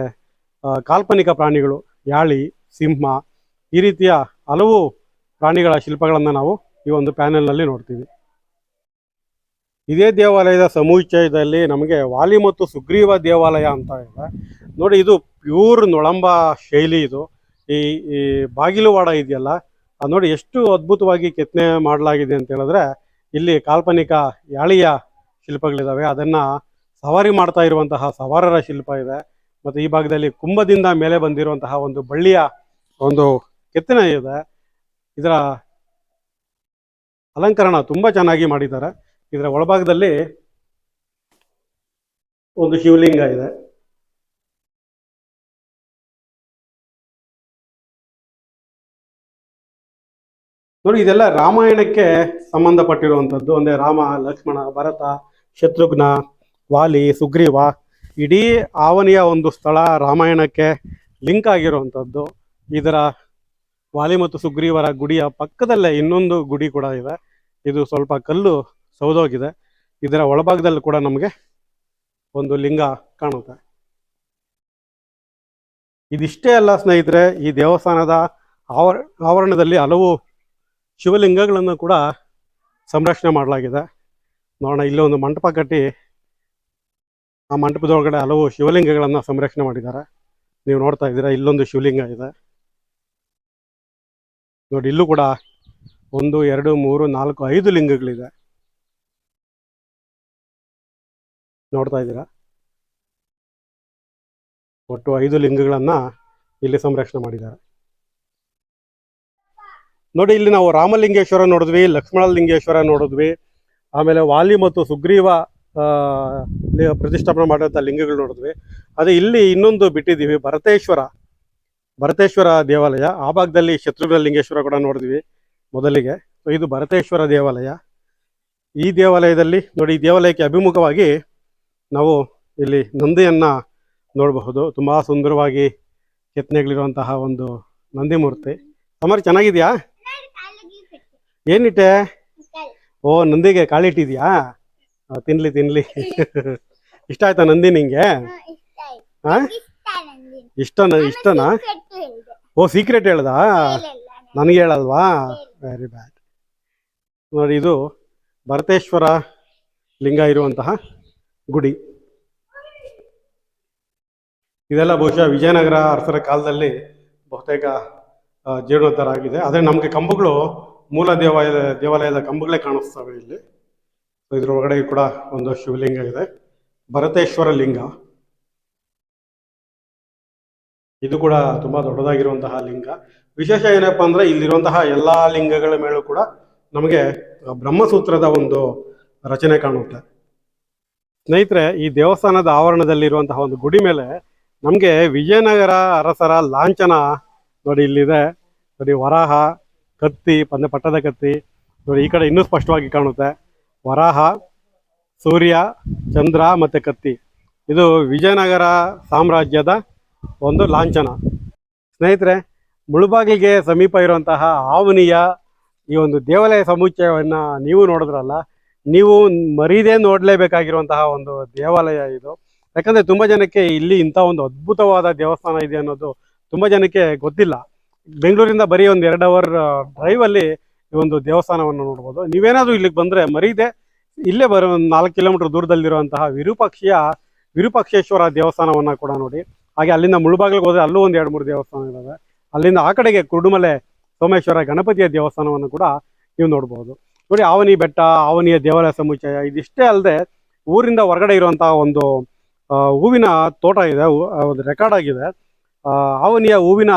ಕಾಲ್ಪನಿಕ ಪ್ರಾಣಿಗಳು ಯಾಳಿ ಸಿಂಹ ಈ ರೀತಿಯ ಹಲವು ಪ್ರಾಣಿಗಳ ಶಿಲ್ಪಗಳನ್ನು ನಾವು ಈ ಒಂದು ಪ್ಯಾನೆಲ್ನಲ್ಲಿ ನೋಡ್ತೀವಿ. ಇದೇ ದೇವಾಲಯದ ಸಮುಚ್ಚಯದಲ್ಲಿ ನಮಗೆ ವಾಲಿ ಮತ್ತು ಸುಗ್ರೀವ ದೇವಾಲಯ ಅಂತ ಇದೆ. ನೋಡಿ, ಇದು ಪ್ಯೂರ್ ನೊಳಂಬ ಶೈಲಿ ಇದು. ಈ ಈ ಬಾಗಿಲುವಾಡ ಇದೆಯಲ್ಲ, ಅದು ನೋಡಿ ಎಷ್ಟು ಅದ್ಭುತವಾಗಿ ಕೆತ್ತನೆ ಮಾಡಲಾಗಿದೆ ಅಂತ ಹೇಳಿದ್ರೆ, ಇಲ್ಲಿ ಕಾಲ್ಪನಿಕ ಯಾಳಿಯ ಶಿಲ್ಪಗಳಿದ್ದಾವೆ ಅದನ್ನ ಸವಾರಿ ಮಾಡ್ತಾ ಇರುವಂತಹ ಸವಾರರ ಶಿಲ್ಪ ಇದೆ. ಮತ್ತು ಈ ಭಾಗದಲ್ಲಿ ಕುಂಭದಿಂದ ಮೇಲೆ ಬಂದಿರುವಂತಹ ಒಂದು ಬಳ್ಳಿಯ ಒಂದು ಕೆತ್ತನೆ ಇದೆ. ಇದರ ಅಲಂಕರಣ ತುಂಬಾ ಚೆನ್ನಾಗಿ ಮಾಡಿದ್ದಾರೆ. ಇದರ ಒಳಭಾಗದಲ್ಲಿ ಒಂದು ಶಿವಲಿಂಗ ಇದೆ. ನೋಡಿ, ಇದೆಲ್ಲ ರಾಮಾಯಣಕ್ಕೆ ಸಂಬಂಧಪಟ್ಟಿರುವಂಥದ್ದು. ಅಂದ್ರೆ ರಾಮ, ಲಕ್ಷ್ಮಣ, ಭರತ, ಶತ್ರುಘ್ನ, ವಾಲಿ, ಸುಗ್ರೀವ, ಇಡೀ ಆವನಿಯ ಒಂದು ಸ್ಥಳ ರಾಮಾಯಣಕ್ಕೆ ಲಿಂಕ್ ಆಗಿರುವಂಥದ್ದು. ಇದರ ವಾಲಿ ಮತ್ತು ಸುಗ್ರೀವರ ಗುಡಿಯ ಪಕ್ಕದಲ್ಲೇ ಇನ್ನೊಂದು ಗುಡಿ ಕೂಡ ಇದೆ. ಇದು ಸ್ವಲ್ಪ ಕಲ್ಲು ಸೌದೋಗಿದೆ. ಇದರ ಒಳಭಾಗದಲ್ಲಿ ಕೂಡ ನಮಗೆ ಒಂದು ಲಿಂಗ ಕಾಣುತ್ತೆ. ಇದಿಷ್ಟೇ ಅಲ್ಲ ಸ್ನೇಹಿತರೆ, ಈ ದೇವಸ್ಥಾನದ ಆವರ, ಆವರಣದಲ್ಲಿ ಹಲವು ಶಿವಲಿಂಗಗಳನ್ನು ಕೂಡ ಸಂರಕ್ಷಣೆ ಮಾಡಲಾಗಿದೆ. ನೋಡೋಣ, ಇಲ್ಲಿ ಒಂದು ಮಂಟಪ ಕಟ್ಟಿ ಆ ಮಂಟಪದೊಳಗಡೆ ಹಲವು ಶಿವಲಿಂಗಗಳನ್ನು ಸಂರಕ್ಷಣೆ ಮಾಡಿದ್ದಾರೆ. ನೀವು ನೋಡ್ತಾ ಇದ್ದೀರಾ, ಇಲ್ಲೊಂದು ಶಿವಲಿಂಗ ಇದೆ. ನೋಡಿ, ಇಲ್ಲೂ ಕೂಡ ಒಂದು, ಎರಡು, ಮೂರು, ನಾಲ್ಕು, ಐದು ಲಿಂಗಗಳಿದೆ. ನೋಡ್ತಾ ಇದ್ದೀರಾ? ಒಟ್ಟು ಐದು ಲಿಂಗಗಳನ್ನು ಇಲ್ಲಿ ಸಂರಕ್ಷಣೆ ಮಾಡಿದ್ದಾರೆ. ನೋಡಿ, ಇಲ್ಲಿ ನಾವು ರಾಮಲಿಂಗೇಶ್ವರ ನೋಡಿದ್ವಿ ಲಕ್ಷ್ಮಣ ಲಿಂಗೇಶ್ವರ ನೋಡಿದ್ವಿ, ಆಮೇಲೆ ವಾಲಿ ಮತ್ತು ಸುಗ್ರೀವ ಪ್ರತಿಷ್ಠಾಪನೆ ಮಾಡಿದಂಥ ಲಿಂಗಗಳು ನೋಡಿದ್ವಿ. ಅದೇ ಇಲ್ಲಿ ಇನ್ನೊಂದು ಬಿಟ್ಟಿದ್ದೀವಿ, ಭರತೇಶ್ವರ. ಭರತೇಶ್ವರ ದೇವಾಲಯ ಆ ಭಾಗದಲ್ಲಿ ಶತ್ರುಘ್ನ ಲಿಂಗೇಶ್ವರ ಕೂಡ ನೋಡಿದ್ವಿ ಮೊದಲಿಗೆ. ಸೊ ಇದು ಭರತೇಶ್ವರ ದೇವಾಲಯ. ಈ ದೇವಾಲಯದಲ್ಲಿ ನೋಡಿ ಈ ದೇವಾಲಯಕ್ಕೆ ಅಭಿಮುಖವಾಗಿ ನಾವು ಇಲ್ಲಿ ನಂದಿಯನ್ನು ನೋಡಬಹುದು. ತುಂಬ ಸುಂದರವಾಗಿ ಕೆತ್ತನೆಗಳಿರುವಂತಹ ಒಂದು ನಂದಿ ಮೂರ್ತಿ. ಸಮರ್ ಚೆನ್ನಾಗಿದೆಯಾ? ಏನಿಟ್ಟೆ? ಓ ನಂದಿಗೆ ಕಾಳಿಟ್ಟಿದ್ಯಾ ತಿನ್ಲಿ ತಿನ್ಲಿ. ಇಷ್ಟ ಆಯ್ತಾ ನಂದಿ ನಿಂಗೆ? ಹಾ ಇಷ್ಟನ ಇಷ್ಟನಾ? ಓ ಸೀಕ್ರೆಟ್ ಹೇಳ್ದಾ? ನನಗೆ ಹೇಳಲ್ವಾ? ವೆರಿ ಬ್ಯಾಡ್ ನೋಡಿ ಇದು ಭರತೇಶ್ವರ ಲಿಂಗ ಇರುವಂತಹ ಗುಡಿ. ಇದೆಲ್ಲ ಬಹುಶಃ ವಿಜಯನಗರ ಅರಸರ ಕಾಲದಲ್ಲಿ ಬಹುತೇಕ ಜೀರ್ಣೋದ್ಧಾರ ಆಗಿದೆ ಆದರೆ ನಮಗೆ ಕಂಬಗಳು ಮೂಲ ದೇವಾಲಯ ದೇವಾಲಯದ ಕಂಬಗಳೇ ಕಾಣಿಸ್ತವೆ ಇಲ್ಲಿ. ಸೊ ಇದ್ರ ಒಳಗಡೆ ಕೂಡ ಒಂದು ಶಿವಲಿಂಗ ಇದೆ. ಭರತೇಶ್ವರ ಲಿಂಗ. ಇದು ಕೂಡ ತುಂಬಾ ದೊಡ್ಡದಾಗಿರುವಂತಹ ಲಿಂಗ. ವಿಶೇಷ ಏನಪ್ಪಾ ಅಂದ್ರೆ ಇಲ್ಲಿರುವಂತಹ ಎಲ್ಲಾ ಲಿಂಗಗಳ ಮೇಲೂ ಕೂಡ ನಮಗೆ ಬ್ರಹ್ಮಸೂತ್ರದ ಒಂದು ರಚನೆ ಕಾಣುತ್ತೆ. ಸ್ನೇಹಿತರೆ, ಈ ದೇವಸ್ಥಾನದ ಆವರಣದಲ್ಲಿರುವಂತಹ ಒಂದು ಗುಡಿ ಮೇಲೆ ನಮಗೆ ವಿಜಯನಗರ ಅರಸರ ಲಾಂಛನ ನೋಡಿ ಇಲ್ಲಿದೆ. ನೋಡಿ ವರಾಹ, ಕತ್ತಿ ಪಂದ ಪಟ್ಟದ ಕತ್ತಿ ನೋಡಿ ಈ ಕಡೆ ಇನ್ನೂ ಸ್ಪಷ್ಟವಾಗಿ ಕಾಣುತ್ತೆ. ವರಾಹ, ಸೂರ್ಯ, ಚಂದ್ರ ಮತ್ತೆ ಕತ್ತಿ. ಇದು ವಿಜಯನಗರ ಸಾಮ್ರಾಜ್ಯದ ಒಂದು ಲಾಂಛನ. ಸ್ನೇಹಿತರೆ, ಮುಳುಬಾಗಿಲಿಗೆ ಸಮೀಪ ಇರುವಂತಹ ಆವನಿಯ ಈ ಒಂದು ದೇವಾಲಯ ಸಮುಚ್ಚಯವನ್ನು ನೀವು ನೋಡಿದ್ರಲ್ಲ, ನೀವು ಮರೀದೇ ನೋಡಲೇಬೇಕಾಗಿರುವಂತಹ ಒಂದು ದೇವಾಲಯ ಇದು. ಯಾಕಂದರೆ ತುಂಬ ಜನಕ್ಕೆ ಇಲ್ಲಿ ಇಂಥ ಒಂದು ಅದ್ಭುತವಾದ ದೇವಸ್ಥಾನ ಇದೆ ಅನ್ನೋದು ತುಂಬ ಜನಕ್ಕೆ ಗೊತ್ತಿಲ್ಲ. ಬೆಂಗಳೂರಿಂದ ಬರೀ ಒಂದು ಎರಡು ಅವರ್ ಡ್ರೈವಲ್ಲಿ ಈ ಒಂದು ದೇವಸ್ಥಾನವನ್ನು ನೋಡ್ಬೋದು. ನೀವೇನಾದರೂ ಇಲ್ಲಿಗೆ ಬಂದರೆ ಮರೀದೆ ಇಲ್ಲೇ ಬರೋ ಒಂದು ನಾಲ್ಕು ಕಿಲೋಮೀಟ್ರ್ ದೂರದಲ್ಲಿರುವಂತಹ ವಿರೂಪಾಕ್ಷಿಯ, ವಿರೂಪಾಕ್ಷೇಶ್ವರ ದೇವಸ್ಥಾನವನ್ನು ಕೂಡ ನೋಡಿ. ಹಾಗೆ ಅಲ್ಲಿಂದ ಮುಳುಬಾಗಿಲಿಗೆ ಹೋದ್ರೆ ಅಲ್ಲೂ ಒಂದು ಎರಡು ಮೂರು ದೇವಸ್ಥಾನ ಅಲ್ಲಿಂದ ಆ ಕಡೆಗೆ ಕುರುಡುಮಲೆ ಸೋಮೇಶ್ವರ, ಗಣಪತಿಯ ದೇವಸ್ಥಾನವನ್ನು ಕೂಡ ನೀವು ನೋಡ್ಬೋದು. ನೋಡಿ, ಆವನಿ ಬೆಟ್ಟ, ಆವನಿಯ ದೇವಾಲಯ ಸಮುಚ್ಚಯ, ಇದಿಷ್ಟೇ ಅಲ್ಲದೆ ಊರಿಂದ ಹೊರಗಡೆ ಇರುವಂತಹ ಒಂದು ಹೂವಿನ ತೋಟ ಇದೆ ಒಂದು ರೆಕಾರ್ಡ್ ಆಗಿದೆ. ಆವನಿಯ ಹೂವಿನ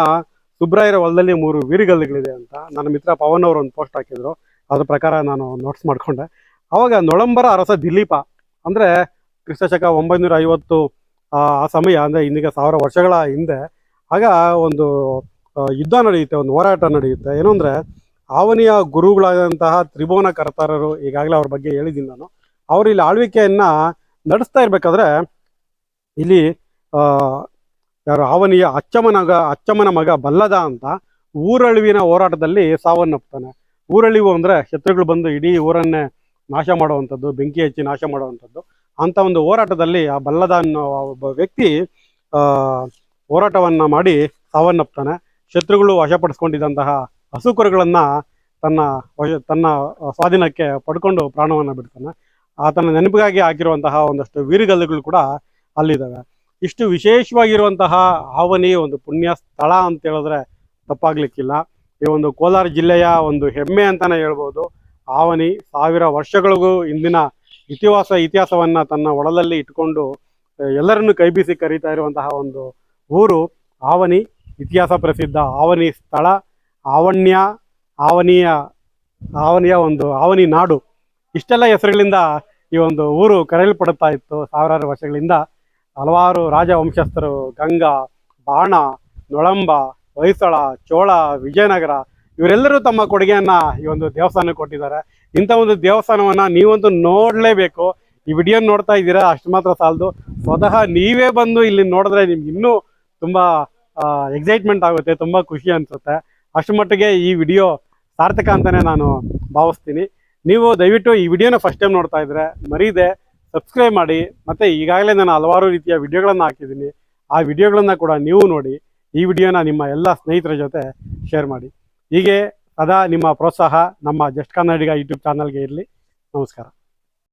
ಸುಬ್ರಾಯರ ಹೊಲದಲ್ಲಿ ಮೂರು ವೀರಿಗಲ್ಲುಗಳಿದೆ ಅಂತ ನನ್ನ ಮಿತ್ರ ಪವನ್ ಅವರು ಒಂದು ಪೋಸ್ಟ್ ಹಾಕಿದ್ರು. ಅದ್ರ ಪ್ರಕಾರ ನಾನು ನೋಟ್ಸ್ ಮಾಡಿಕೊಂಡೆ. ಅವಾಗ ನೊಳಂಬರ ಅರಸ ದಿಲೀಪ ಅಂದ್ರೆ ಕ್ರಿಸ್ತಶಕ ಒಂಬೈನೂರ ಐವತ್ತು ಆ ಸಮಯ ಅಂದರೆ ಇಂದಿಗೆ ಸಾವಿರ ವರ್ಷಗಳ ಹಿಂದೆ. ಆಗ ಒಂದು ಯುದ್ಧ ನಡೆಯುತ್ತೆ, ಒಂದು ಹೋರಾಟ ನಡೆಯುತ್ತೆ. ಏನು ಅಂದರೆ ಆವನಿಯ ಗುರುಗಳಾದಂತಹ ತ್ರಿಭುವನ ಕರ್ತಾರರು, ಈಗಾಗಲೇ ಅವ್ರ ಬಗ್ಗೆ ಹೇಳಿದ್ದೀನಿ ನಾನು, ಅವರು ಇಲ್ಲಿ ಆಳ್ವಿಕೆಯನ್ನು ನಡೆಸ್ತಾ ಇರಬೇಕಾದ್ರೆ ಇಲ್ಲಿ ಯಾರು ಆವನಿಯ ಅಚ್ಚಮ್ಮನಗ ಅಚ್ಚಮ್ಮನ ಮಗ ಬಲ್ಲದ ಅಂತ ಊರಳಿವಿನ ಹೋರಾಟದಲ್ಲಿ ಸಾವನ್ನಪ್ತಾನೆ ಊರಳಿವು ಅಂದರೆ ಶತ್ರುಗಳು ಬಂದು ಇಡೀ ಊರನ್ನೇ ನಾಶ ಮಾಡುವಂಥದ್ದು, ಬೆಂಕಿ ಹಚ್ಚಿ ನಾಶ ಮಾಡುವಂಥದ್ದು. ಅಂತ ಒಂದು ಹೋರಾಟದಲ್ಲಿ ಆ ಬಲ್ಲದ ಅನ್ನೋ ಒಬ್ಬ ವ್ಯಕ್ತಿ ಹೋರಾಟವನ್ನ ಮಾಡಿ ಸಾವನ್ನಪ್ತಾನೆ ಶತ್ರುಗಳು ವಶಪಡಿಸ್ಕೊಂಡಿದ್ದಂತಹ ಹಸುಕರುಗಳನ್ನ ತನ್ನ ವಶ, ತನ್ನ ಸ್ವಾಧೀನಕ್ಕೆ ಪಡ್ಕೊಂಡು ಪ್ರಾಣವನ್ನ ಬಿಡ್ತಾನೆ. ಆತನ ನೆನಪಿಗಾಗಿ ಹಾಕಿರುವಂತಹ ಒಂದಷ್ಟು ವೀರಗಲ್ಲುಗಳು ಕೂಡ ಅಲ್ಲಿದ್ದಾವೆ. ಇಷ್ಟು ವಿಶೇಷವಾಗಿರುವಂತಹ ಆವನಿ ಒಂದು ಪುಣ್ಯ ಸ್ಥಳ ಅಂತ ಹೇಳಿದ್ರೆ ತಪ್ಪಾಗ್ಲಿಕ್ಕಿಲ್ಲ. ಈ ಒಂದು ಕೋಲಾರ ಜಿಲ್ಲೆಯ ಒಂದು ಹೆಮ್ಮೆ ಅಂತಾನೆ ಹೇಳ್ಬೋದು. ಆವನಿ ಸಾವಿರ ವರ್ಷಗಳಿಗೂ ಇಂದಿನ ಇತಿಹಾಸ, ಇತಿಹಾಸವನ್ನ ತನ್ನ ಒಳದಲ್ಲಿ ಇಟ್ಕೊಂಡು ಎಲ್ಲರನ್ನು ಕೈಬೀಸಿ ಕರೀತಾ ಇರುವಂತಹ ಒಂದು ಊರು ಆವನಿ, ಇತಿಹಾಸ ಪ್ರಸಿದ್ಧ ಆವನಿ ಸ್ಥಳ, ಆವಣ್ಯ, ಆವನಿಯ ಆವನಿಯ ಒಂದು ಆವನಿ ನಾಡು. ಇಷ್ಟೆಲ್ಲ ಹೆಸರುಗಳಿಂದ ಈ ಒಂದು ಊರು ಕರೆಯಲ್ಪಡುತ್ತಾ ಇತ್ತು ಸಾವಿರಾರು ವರ್ಷಗಳಿಂದ. ಹಲವಾರು ರಾಜ ವಂಶಸ್ಥರು ಗಂಗಾ, ಬಾಣ, ನೊಳಂಬ, ಹೊಯ್ಸಳ, ಚೋಳ, ವಿಜಯನಗರ, ಇವರೆಲ್ಲರೂ ತಮ್ಮ ಕೊಡುಗೆಯನ್ನ ಈ ಒಂದು ದೇವಸ್ಥಾನಕ್ಕೆ ಕೊಟ್ಟಿದ್ದಾರೆ. ಇಂಥ ಒಂದು ದೇವಸ್ಥಾನವನ್ನ ನೀವಂತೂ ನೋಡಲೇಬೇಕು. ಈ ವಿಡಿಯೋ ನೋಡ್ತಾ ಇದ್ದೀರಾ, ಅಷ್ಟು ಮಾತ್ರ ಸಾಲದು. ಸ್ವತಃ ನೀವೇ ಬಂದು ಇಲ್ಲಿ ನೋಡಿದ್ರೆ ನಿಮ್ಗೆ ಇನ್ನೂ ತುಂಬ ಎಕ್ಸೈಟ್ಮೆಂಟ್ ಆಗುತ್ತೆ, ತುಂಬ ಖುಷಿ ಅನಿಸುತ್ತೆ. ಅಷ್ಟು ಮಟ್ಟಿಗೆ ಈ ವಿಡಿಯೋ ಸಾರ್ಥಕ ಅಂತಲೇ ನಾನು ಭಾವಿಸ್ತೀನಿ. ನೀವು ದಯವಿಟ್ಟು ಈ ವಿಡಿಯೋನ ಫಸ್ಟ್ ಟೈಮ್ ನೋಡ್ತಾ ಇದ್ರೆ ಮರೀದೆ ಸಬ್ಸ್ಕ್ರೈಬ್ ಮಾಡಿ. ಮತ್ತು ಈಗಾಗಲೇ ನಾನು ಹಲವಾರು ರೀತಿಯ ವಿಡಿಯೋಗಳನ್ನು ಹಾಕಿದ್ದೀನಿ. ಆ ವಿಡಿಯೋಗಳನ್ನು ಕೂಡ ನೀವು ನೋಡಿ, ಈ ವಿಡಿಯೋನ ನಿಮ್ಮ ಎಲ್ಲ ಸ್ನೇಹಿತರ ಜೊತೆ ಶೇರ್ ಮಾಡಿ. ಹೀಗೆ ಸದಾ ನಿಮ್ಮ ಪ್ರೋತ್ಸಾಹ ನಮ್ಮ ಜಸ್ಟ್ ಕನ್ನಡಿಗ ಯೂಟ್ಯೂಬ್ ಚಾನಲ್ಗೆ ಇರಲಿ. ನಮಸ್ಕಾರ.